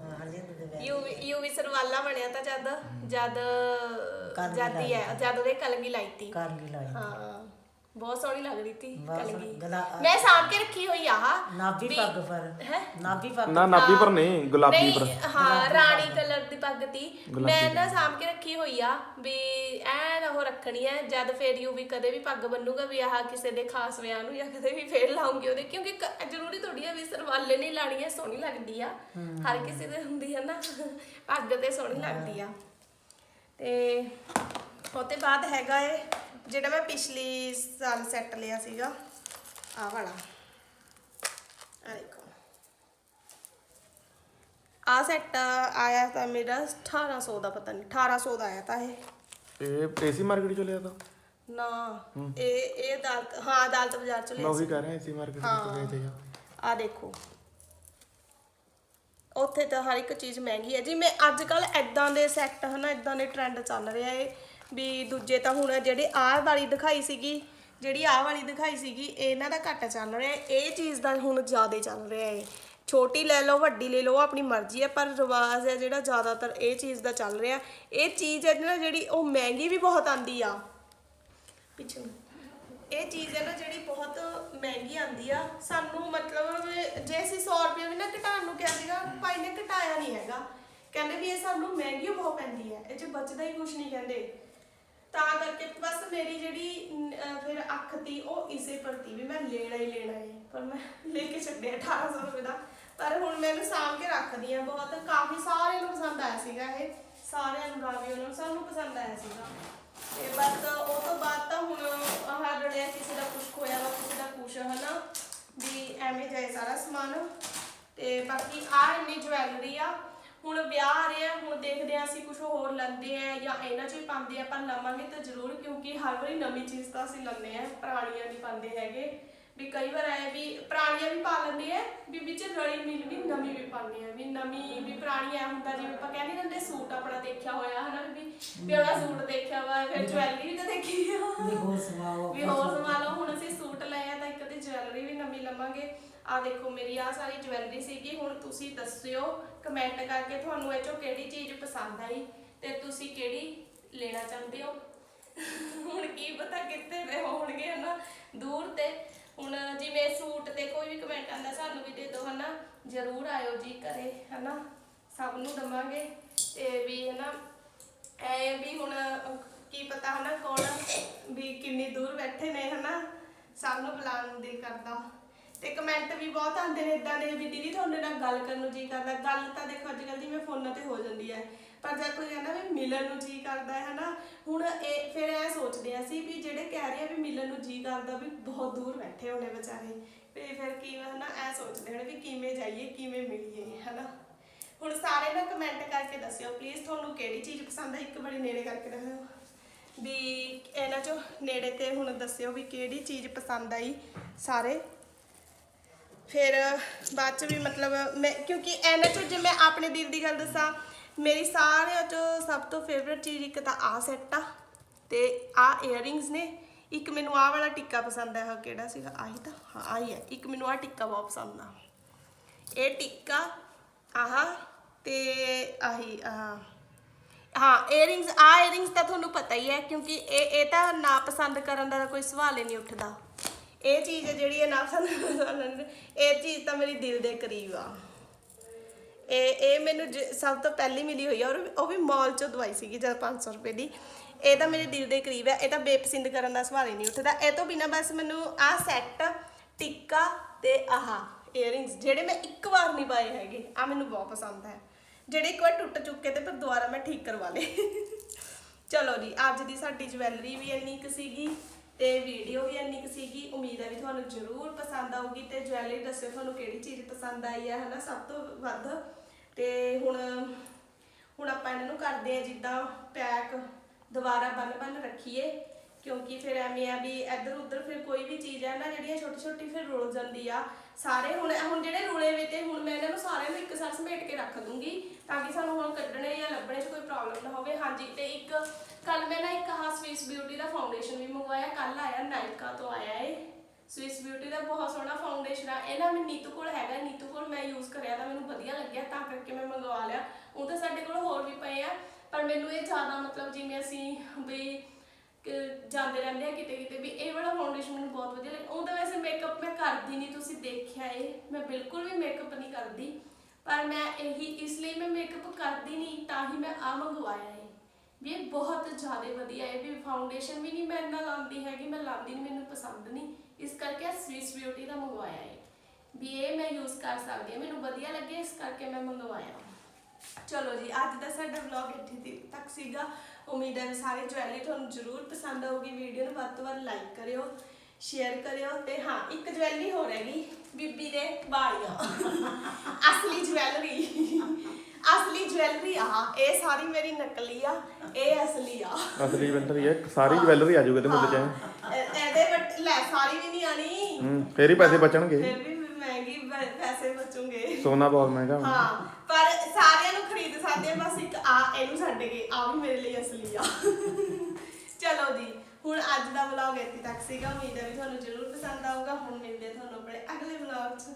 ਹਾਂ ਹਰਜਿੰਦਰ ਦੇ ਵਿਆਹ ਯੂਵੀ ਯੂਵੀ ਸਰਵਾਲਾ ਬਣਿਆ ਤਾਂ ਜਦ ਜਦ ਕਲਗੀ ਜਦ ਹੀ ਹੈ ਜਦ ਉਹਦੇ ਕਲਗੀ ਲਾਈ ਤੀ। ਕਰ ਲਈ ਲਾਈ। ਹਾਂ। ਬਹੁਤ ਸੋਹਣੀ ਲੱਗ ਰਹੀ ਸੋਹਣੀ। ਗਲਾ- ਮੈਂ ਸਾਂਭ ਕੇ ਰੱਖੀ ਹੋਈ ਆ। ਆਹ। ਨਾਭੀ ਵੀ- ਪੱਗ ਪਰ। ਹੈਂ? ਨਾਭੀ ਪੱਗ ਨਾ ਨਾਭੀ ਪਰ ਨਹੀਂ ਗੁਲਾਬੀ ਪਰ। ਨਹੀਂ ਹਾਂ ਰਾਣੀ ਕਲਰ ਦੀ ਪੱਗ ਤੀ ਮੈਂ ਨਾ ਸਾਂਭ ਕੇ ਰੱਖੀ ਹੋਈ ਆ ਵੀ ਐਨ ਉਹ ਰੱਖਣੀ ਹੈ ਜਦ ਫੇਰ ਯੂ ਵੀ ਕਦੇ ਵੀ ਪੱਗ ਬੰਨੂਗਾ ਵੀ ਆਹ ਕਿਸੇ ਦੇ ਖਾਸ ਵਿਆਹ ਨੂੰ ਜਾਂ ਕਦੇ ਵੀ ਫੇਰ ਲਾਉਂਗੀ ਉਹਦੇ ਕਿਉਂਕਿ ਕ- ਜ਼ਰੂਰੀ ਥੋੜੀ ਆ ਵੀ ਸਰਵਾਲੇ ਨਹੀਂ ਲਾਣੀ ਹੈ ਸੋਹਣੀ ਲੱਗਦੀ ਆ। ਹਰ ਕਿਸੇ ਦੇ ਹੁੰਦੀ ਹੈ ਨਾ ਪੱਗ ਤੇ ਸੋਹਣੀ ਲੱਗਦੀ ਆ। ਤੇ ਉਹ ਤੇ ਬਾਅਦ ਹੈਗਾ ਏ ਜਿਹੜਾ ਮੈਂ ਪਿਛਲੀ ਸਾਲ ਸੈੱਟ ਲਿਆ ਸੀਗਾ ਆਹ ਵਾਲਾ। ਆ ਦੇਖੋ। ਆ ਸੈੱਟ ਆਇਆ ਤਾਂ ਮੇਰਾ 1800 ਦਾ ਪਤਾ ਨਹੀਂ 1800 ਦਾ ਆਇਆ ਤਾਂ ਇਹ। ਇਹ ਏਸੀ ਮਾਰਕੀਟ ਚੋਂ ਲਿਆ ਤਾਂ? ਨਾ ਇਹ ਇਹ ਅਦਾਲਤ ਹਾਂ ਅਦਾਲਤ ਬਾਜ਼ਾਰ ਚ ਮੈਂ ਲਿਆ ਉਹੀ ਕਹਿ ਰਿਹਾ ਏਸੀ ਮਾਰਕੀਟ ਤੋਂ ਗਏ ਤੇ ਆ। ਦੇਖੋ। ਉੱਥੇ ਤਾਂ ਹਰ ਇੱਕ ਚੀਜ਼ ਮਹਿੰਗੀ ਹੈ। ਜਿਵੇਂ ਅੱਜ ਕੱਲ ਐਦਾਂ ਦੇ ਸੈੱਟ ਹਨਾ ਐਦਾਂ ਦੇ ਟ੍ਰੈਂਡ ਚੱਲ ਰਿਹਾ ਏ ਵੀ ਦੂਜੇ ਤਾਂ ਹੁਣ ਜਿਹੜੇ ਆਹ ਵਾਲੀ ਦਿਖਾਈ ਸੀਗੀ, ਜਿਹੜੀ ਆਹ ਵਾਲੀ ਦਿਖਾਈ ਸੀਗੀ, ਇਹਨਾਂ ਦਾ ਘੱਟ ਚੱਲ ਰਿਹਾ ਇਹ ਚੀਜ਼ ਦਾ ਹੁਣ ਜ਼ਿਆਦਾ ਚੱਲ ਰਿਹਾ ਏ ਛੋਟੀ ਲੈ ਲਓ, ਵੱਡੀ ਲੈ ਲਓ, ਆਪਣੀ ਮਰਜ਼ੀ ਹੈ, ਪਰ ਰਿਵਾਜ ਹੈ ਜਿਹੜਾ ਜ਼ਿਆਦਾਤਰ ਇਹ ਚੀਜ਼ ਦਾ ਚੱਲ ਰਿਹਾ ਇਹ ਚੀਜ਼ ਹੈ ਨਾ ਜਿਹੜੀ ਉਹ ਮਹਿੰਗੀ ਵੀ ਬਹੁਤ ਆਂਦੀ ਆ। ਪਿੱਛੇ। ਇਹ ਚੀਜ਼ ਹੈ ਨਾ ਜਿਹੜੀ ਬਹੁਤ ਮਹਿੰਗੀ ਆਂਦੀ ਆ। ਸਾਨੂੰ ਮਤਲਬ ਜੇ ਅਸੀਂ 100 ਰੁਪਏ ਵੀ ਨਾ ਘਟਾਉਣ ਨੂੰ ਕਿਹਾ ਸੀਗਾ, ਭਾਈ ਨੇ ਘਟਾਇਆ ਨਹੀਂ ਹੈਗਾ। ਕਹਿੰਦੇ ਵੀ ਇਹ ਸਾਨੂੰ ਮਹਿੰਗੀ ਬਹੁਤ ਪੈਂਦੀ ਹੈ। ਇਹ 'ਚ ਬਚਦਾ ਹੀ ਕੁਝ ਨਹੀਂ ਕਹਿੰਦੇ। ਤਾਂ ਕਰਕੇ ਬਸ ਮੇਰੀ ਜਿਹੜੀ, ਅਹ, ਫਿਰ ਅੱਖ ਤੀ, ਉਹ ਇਸੇ ਪ੍ਰਤੀ ਵੀ ਮੈਂ ਲੈਣਾ ਹੀ ਲੈਣਾ ਹੈ ਪਰ ਮੈਂ ਲੈ ਕੇ ਛੱਡਿਆ 1800 ਰੁਪਏ ਦਾ। ਪਰ ਹੁਣ ਮੈਂ ਇਹਨੂੰ ਸਾਂਭ ਕੇ ਰੱਖਦੀ ਆ ਬਹੁਤ। ਕਾਫੀ ਸਾਰਿਆਂ ਨੂੰ ਪਸੰਦ ਆਇਆ ਸੀਗਾ ਇਹ। ਸਾਰਿਆਂ ਨੂੰ, ਰਾਵੀ ਉਹਨਾਂ ਨੂੰ ਸਭ ਨੂੰ ਪਸੰਦ ਆਇਆ ਸੀਗਾ। ਤੇ ਬਸ ਉਹ ਤੋਂ ਬਾਅਦ ਤਾਂ ਹੁਣ ਆਹ ਰੜਿਆ ਕਿਸੇ ਦਾ ਕੁਛ ਖੋਇਆ ਵਾ, ਕਿਸੇ ਦਾ ਕੁਛ, ਹਨਾ? ਵੀ ਐਵੇਂ ਜਾਏ ਸਾਰਾ ਸਮਾਨ। ਤੇ ਬਾਕੀ ਆ ਇੰਨੀ ਜਵੈਲਰੀ ਆ ਹੁਣ ਵਿਆਹ ਆ ਰਿਹਾ ਹੁਣ ਦੇਖਦੇ ਆ ਅਸੀਂ ਕੁਝ ਹੋਰ ਲੈਂਦੇ ਆ ਜਾਂ ਇਹਨਾਂ 'ਚ ਹੀ ਪਾਉਂਦੇ ਆ ਪਰ ਲਵਾਂਗੇ ਤਾਂ ਜ਼ਰੂਰ ਕਿਉਂਕਿ ਹਰ ਵਾਰੀ ਨਵੀਂ ਚੀਜ਼ ਤਾਂ ਅਸੀਂ ਲੈਂਦੇ ਆ ਪੁਰਾਣੀਆਂ ਨਹੀਂ ਪਾਉਂਦੇ ਹੈਗੇ। ਵੀ ਕਈ ਵਾਰ ਆਏ ਵੀ ਪੁਰਾਣੀਆਂ ਵੀ ਪਾ ਲੈਂਦੇ ਆ ਵੀ ਵਿੱਚ ਰਲੀ ਮਿਲ ਵੀ ਨਵੀਂ ਵੀ ਪਾਉਂਦੇ ਆ ਵੀ ਨਵੀਂ ਵੀ ਪੁਰਾਣੀ ਆ ਹੁੰਦਾ ਜਿਵੇਂ ਆਪਾਂ ਕਹਿੰਦੇ ਹੁੰਦੇ ਸੂਟ ਆਪਣਾ ਦੇਖਿਆ ਹੋਇਆ ਹਨਾ ਵੀ ਵੀ ਉਹਦਾ ਸੂਟ ਦੇਖਿਆ ਵਾ ਫਿਰ ਜਵੈਲਰੀ ਵੀ ਤਾਂ ਦੇਖੀ ਆ। ਵੀ ਹੋਰ ਸਵਾਓ ਵੀ ਹੋਰ ਸਮਾ ਲਓ ਹੁਣ ਅਸੀਂ ਸੂਟ ਲਏ ਤੇ ਜਵੈਲਰੀ ਵੀ ਨਵੀਂ ਲਵਾਂਗੇ। ਆ ਦੇਖੋ, ਮੇਰੀ ਆ ਸਾਰੀ ਜਵੈਲਰੀ ਸੀਗੀ, ਹੁਣ ਤੁਸੀਂ ਦੱਸਿਓ ਕਮੈਂਟ ਕਰਕੇ ਤੁਹਾਨੂੰ ਇਹ ਚੋਂ ਕਿਹੜੀ ਚੀਜ਼ ਪਸੰਦ ਆਈ ਤੇ ਤੁਸੀਂ ਕਿਹੜੀ ਲੈਣਾ ਚਾਹੁੰਦੇ ਹੋ? ਹੁਣ ਕੀ ਪਤਾ ਕਿੱਥੇ ਦੇ ਹੋਣਗੇ, ਹਨਾ? ਦੂਰ ਤੇ। ਹੁਣ ਜਿਵੇਂ ਸੂਟ ਤੇ ਕੋਈ ਵੀ ਕਮੈਂਟ ਆਂਦਾ ਸਾਨੂੰ ਵੀ ਦੇ ਦਿਓ, ਹਨਾ? ਜਰੂਰ ਆਇਓ ਜੀ ਘਰੇ, ਹਨਾ? ਸਭ ਨੂੰ ਦਵਾਂਗੇ। ਤੇ ਵੀ, ਹਨਾ? ਐ ਵੀ ਹੁਣ, ਕੀ ਪਤਾ, ਹਨਾ, ਕੌਣ ਵੀ ਕਿੰਨੀ ਦੂਰ ਬੈਠੇ ਨੇ, ਹਨਾ? ਸਭ ਨੂੰ ਬੁਲਾਉਣ ਦਿਲ ਕਰਦਾ। ਤੇ ਕਮੈਂਟ ਵੀ ਬਹੁਤ ਆਉਂਦੇ ਨੇ ਇਦਾਂ ਦੇ ਵੀ ਦੀਦੀ ਤੁਹਾਡੇ ਨਾਲ ਗੱਲ ਕਰਨ ਨੂੰ ਜੀ ਕਰਦਾ। ਗੱਲ ਤਾਂ ਦੇਖੋ ਅੱਜ ਕੱਲ੍ਹ ਜਿਵੇਂ ਫੋਨਾਂ ਤੇ ਹੋ ਜਾਂਦੀ ਹੈ। ਪਰ ਜਦ ਕੋਈ ਕਹਿੰਦਾ ਵੀ ਮਿਲਣ ਨੂੰ ਜੀ ਕਰਦਾ ਹੈ ਹਨਾ, ਹੁਣ ਇਹ ਫਿਰ ਐ ਸੋਚਦੇ ਆ ਅਸੀਂ ਵੀ ਜਿਹੜੇ ਕਹਿ ਰਹੇ ਆ ਵੀ ਮਿਲਣ ਨੂੰ ਜੀ ਕਰਦਾ ਵੀ ਬਹੁਤ ਦੂਰ ਬੈਠੇ ਹੋਣੇ ਵਿਚਾਰੇ। ਤੇ ਫਿਰ ਕੀ ਹਨਾ, ਇਹ ਸੋਚਦੇ ਹੋਣੇ ਵੀ ਕਿਵੇਂ ਜਾਈਏ, ਕਿਵੇਂ ਮਿਲੀਏ, ਹਨਾ। ਹੁਣ ਸਾਰੇ ਨਾ ਕਮੈਂਟ ਕਰਕੇ ਦੱਸਿਓ ਪਲੀਜ਼ ਤੁਹਾਨੂੰ ਕਿਹੜੀ ਚੀਜ਼ ਪਸੰਦ ਹੈ ਇੱਕ ਵਾਰੀ ਨੇੜੇ ਕਰਕੇ ਦੱਸਿਓ। ਵੀ ਇਹਨਾਂ ਚੋਂ ਨੇੜੇ ਤੇ ਹੁਣ ਦੱਸਿਓ ਵੀ ਕਿਹੜੀ ਚੀਜ਼ ਪਸੰਦ ਆਈ ਸਾਰੇ। ਫਿਰ ਬਾਅਦ ਚ ਵੀ ਮਤਲਬ ਮੈਂ, ਕਿਉਂਕਿ ਇਹਨਾਂ ਚੋਂ ਜੇ ਮੈਂ ਆਪਣੇ ਦਿਲ ਦੀ ਗੱਲ ਦੱਸਾਂ, ਮੇਰੀ ਸਾਰਿਆਂ ਚੋਂ ਸਭ ਤੋਂ ਫੇਵਰਿਟ ਚੀਜ਼ ਇੱਕ ਤਾਂ ਆ ਸੈੱਟ ਆ ਤੇ ਆ ਇਅਰਿੰਗਸ ਨੇ। ਇੱਕ ਮੈਨੂੰ ਆਹ ਵਾਲਾ ਟਿੱਕਾ ਪਸੰਦ ਆ ਕਿਹੜਾ ਸੀਗਾ? ਆਹੀ ਤਾਂ, ਹਾਂ, ਆਹੀ ਹੈ ਇੱਕ ਮੈਨੂੰ ਆ ਟਿੱਕਾ ਬਹੁਤ ਪਸੰਦ ਆ। ਇਹ ਟਿੱਕਾ, ਆਹ ਤੇ ਆਹੀ, ਆਹ ਹਾਂ ਇਅਰਿੰਗਸ ਆ ਇਅਰਿੰਗਸ ਤਾਂ ਤੁਹਾਨੂੰ ਪਤਾ ਹੀ ਹੈ, ਕਿਉਂਕਿ ਇਹ ਇਹ ਤਾਂ ਨਾ ਪਸੰਦ ਕਰਨ ਦਾ ਤਾਂ ਕੋਈ ਸਵਾਲ ਹੀ ਨਹੀਂ ਉੱਠਦਾ। ਇਹ ਚੀਜ਼ ਹੈ ਜਿਹੜੀ ਇਹ ਨਾ ਪਸੰਦ ਕਰਨ ਇਹ ਚੀਜ਼ ਤਾਂ ਮੇਰੀ ਦਿਲ ਦੇ ਕਰੀਬ ਆ। ਇਹ ਇਹ ਮੈਨੂੰ ਜ- ਸਭ ਤੋਂ ਪਹਿਲੀ ਮਿਲੀ ਹੋਈ ਆ, ਔਰ ਉਹ ਵੀ ਮਾਲ ਚੋਂ ਦਵਾਈ ਸੀਗੀ, ਜਦ 500 ਰੁਪਏ ਦੀ। ਇਹ ਤਾਂ ਮੇਰੇ ਦਿਲ ਦੇ ਕਰੀਬ ਹੈ ਇਹ ਤਾਂ ਬੇਪਸੰਦ ਕਰਨ ਦਾ ਸਵਾਲ ਹੀ ਨਹੀਂ ਉੱਠਦਾ। ਇਹ ਤੋਂ ਬਿਨਾ ਬਸ ਮੈਨੂੰ ਆਹ ਸੈੱਟ ਟਿੱਕਾ ਤੇ ਆਹ ਇਅਰਿੰਗਸ ਜਿਹੜੇ ਮੈਂ ਇੱਕ ਵਾਰ ਨਹੀਂ ਪਾਏ ਹੈਗੇ ਆ ਮੈਨੂੰ ਬਹੁਤ ਪਸੰਦ ਹੈ। ਜਿਹੜੇ ਇੱਕ ਵਾਰ ਟੁੱਟ ਚੁੱਕੇ ਤੇ ਫਿਰ ਦੁਬਾਰਾ ਮੈਂ ਠੀਕ ਕਰਵਾ ਲਏ ਚਲੋ ਜੀ, ਅੱਜ ਦੀ ਸਾਡੀ ਜਵੈਲਰੀ ਵੀ ਇੰਨੀ ਕੁ ਸੀਗੀ ਤੇ ਵੀਡੀਓ ਵੀ ਇੰਨੀ ਕੁ ਸੀਗੀ। ਉਮੀਦ ਹੈ ਵੀ ਤੁਹਾਨੂੰ ਜ਼ਰੂਰ ਪਸੰਦ ਆਊਗੀ ਤੇ ਜਵੈਲਰੀ ਦੱਸਿਓ ਤੁਹਾਨੂੰ ਕਿਹੜੀ ਚੀਜ਼ ਪਸੰਦ ਆਈ ਹੈ, ਹਨਾ, ਸਭ ਤੋਂ ਵੱਧ। ਤੇ ਹੁਣ ਹੁਣ ਆਪਾਂ ਇਹਨਾਂ ਨੂੰ ਕਰਦੇ ਆ ਜਿੱਦਾਂ ਪੈਕ ਦੁਬਾਰਾ ਬੰਨ ਬੰਨ ਰੱਖੀਏ, ਕਿਉਂਕਿ ਫਿਰ ਐਵੇਂ ਆ ਵੀ ਇੱਧਰ ਉੱਧਰ ਫਿਰ ਕੋਈ ਵੀ ਚੀਜ਼ ਹੈ ਨਾ, ਜਿਹੜੀਆਂ ਛੋਟੀ ਛੋਟੀ ਫਿਰ ਰੁਲ ਜਾਂਦੀ ਆ। ਸਾਰੇ ਹੁਣ ਹੁਣ ਜਿਹੜੇ ਰੁਲੇ ਵੇ ਤੇ ਹੁਣ ਮੈਂ ਇਹਨਾਂ ਨੂੰ ਸਾਰਿਆਂ ਨੂੰ ਇੱਕ ਸਾਰ ਸਮੇਟ ਕੇ ਰੱਖ ਦੂੰਗੀ ਤਾਂ ਕਿ ਸਾਨੂੰ ਹੁਣ ਕੱਢਣੇ ਜਾਂ ਲੱਭਣੇ 'ਚ ਕੋਈ ਪ੍ਰੋਬਲਮ ਨਾ ਹੋਵੇ। ਹਾਂਜੀ, ਤੇ ਇੱਕ ਕੱਲ ਮੈਂ ਨਾ ਇੱਕ ਆਹ ਸਵਿਸ ਬਿਊਟੀ ਦਾ ਫਾਊਂਡੇਸ਼ਨ ਵੀ ਮੰਗਵਾਇਆ। ਕੱਲ ਆਇਆ, ਨਾਇਕਾ ਤੋਂ ਆਇਆ ਏ ਸਵਿਸ ਬਿਊਟੀ ਦਾ ਬਹੁਤ ਸੋਹਣਾ ਫਾਊਂਡੇਸ਼ਨ ਆ। ਇਹ ਨਾ ਮੈਂ ਨੀਤੂ ਕੋਲ ਹੈਗਾ। ਨੀਤੂ ਕੋਲ ਮੈਂ ਯੂਜ਼ ਕਰਿਆ ਤਾਂ ਮੈਨੂੰ ਵਧੀਆ ਲੱਗਿਆ, ਤਾਂ ਕਰਕੇ ਮੈਂ ਮੰਗਵਾ ਲਿਆ। ਉਹ ਤਾਂ ਸਾਡੇ ਕੋਲ ਹੋਰ ਵੀ ਪਏ ਆ, ਪਰ ਮੈਨੂੰ ਇਹ ਜ਼ਿਆਦਾ ਮਤਲਬ ਜਿਵੇਂ ਅਸੀਂ ਵੀ ਕਿ ਜਾਂਦੇ ਰਹਿੰਦੇ ਆ ਕਿਤੇ ਕਿਤੇ ਵੀ, ਇਹ ਵਾਲਾ ਫਾਊਂਡੇਸ਼ਨ ਮੈਨੂੰ ਬਹੁਤ ਵਧੀਆ ਲੱਗਿਆ ਉਹ ਤਾਂ ਵੈਸੇ ਮੇਕਅਪ ਮੈਂ ਕਰਦੀ ਨਹੀਂ ਤੁਸੀਂ ਦੇਖਿਆ ਏ ਮੈਂ ਬਿਲਕੁਲ ਵੀ ਮੇਕਅਪ ਨਹੀਂ ਕਰਦੀ, ਪਰ ਮੈਂ ਇਹੀ, ਇਸ ਲਈ ਮੈਂ ਮੇਕਅਪ ਕਰਦੀ ਨਹੀਂ ਤਾਂ ਹੀ ਮੈਂ ਆ ਮੰਗਵਾਇਆ ਏ ਵੀ ਇਹ ਬਹੁਤ ਜ਼ਿਆਦਾ ਵਧੀਆ ਏ ਵੀ ਫਾਊਂਡੇਸ਼ਨ ਵੀ ਨਹੀਂ ਮੈਂ ਇੰਨਾ ਲਾਉਂਦੀ ਹੈਗੀ, ਮੈਂ ਲਾਉਂਦੀ ਨਹੀਂ ਮੈਨੂੰ ਪਸੰਦ ਨਹੀਂ ਇਸ ਕਰਕੇ ਸਵਿਸ ਬਿਊਟੀ ਦਾ ਮੰਗਵਾਇਆ ਏ ਵੀ ਇਹ ਮੈਂ ਯੂਜ਼ ਕਰ ਸਕਦੀ ਹਾਂ, ਮੈਨੂੰ ਵਧੀਆ ਲੱਗਿਆ ਇਸ ਕਰਕੇ ਮੈਂ ਮੰਗਵਾਇਆ। ਚਲੋ ਜੀ, ਅੱਜ ਦਾ ਸਾਡਾ ਵਲੌਗ ਇੱਥੇ ਦੀ- ਤੱਕ ਸੀਗਾ। ਉਮੀਦ ਹੈ ਵੀ ਸਾਰੇ ਜਵੈਲਰੀ ਤੁਹਾਨੂੰ ਜ਼ਰੂਰ ਪਸੰਦ ਆਊਗੀ। ਵੀਡੀਓ ਨੂੰ ਵੱਧ ਤੋਂ ਵੱਧ ਲਾਈਕ ਕਰਿਓ ਸ਼ੇਅਰ ਕਰਿਓ ਤੇ ਹਾਂ ਇੱਕ ਜਵੈਲਰੀ ਹੋ ਰਹੀ ਬੀਬੀ ਦੇ ਵਾਲੀਆਂ। ਅਸਲੀ ਜਵੈਲਰੀ ਅਸਲੀ ਜਵੈਲਰੀ ਆ ਇਹ ਸਾਰੀ ਮੇਰੀ ਨਕਲੀ ਆ ਇਹ ਅਸਲੀ ਆ। ਅਸਲੀ ਜਵੈਲਰੀ ਹੈ ਸਾਰੀ ਜਵੈਲਰੀ ਆ ਜਾਊਗਾ ਤੇ ਮੁੱਲ ਚ। ਐਂ। ਇਹ- ਇਹਦੇ ਵਿੱਚ ਲੈ ਸਾਰੀ ਵੀ ਨਹੀਂ ਆਣੀ ਹੂੰ ਫੇਰ ਹੀ ਪੈਸੇ ਬਚਣਗੇ। ਫਿਰ ਵੀ ਪੈਸੇ ਬਚੂਗੇ। ਸੋਨਾ ਬਹੁਤ ਮਹਿੰਗਾ ਹਾਂ ਪਰ ਸਾਰਿਆਂ ਨੂੰ ਖਰੀਦ ਸਕਦੇ ਆ ਬਸ ਇੱਕ ਆ ਇਹਨੂੰ ਛੱਡ ਕੇ ਆ ਵੀ ਮੇਰੇ ਲਈ ਅਸਲੀ ਆ। ਚਲੋ ਜੀ ਹੁਣ ਅੱਜ ਦਾ ਵਲੌਗ ਇੱਥੇ ਤੱਕ ਸੀਗਾ। ਉਮੀਦ ਹੈ ਵੀ ਤੁਹਾਨੂੰ ਜ਼ਰੂਰ ਪਸੰਦ ਆਊਗਾ। ਹੁਣ ਮਿਲਦੇ ਆ ਤੁਹਾਨੂੰ ਆਪਣੇ ਅਗਲੇ ਵਲੌਗ 'ਚ।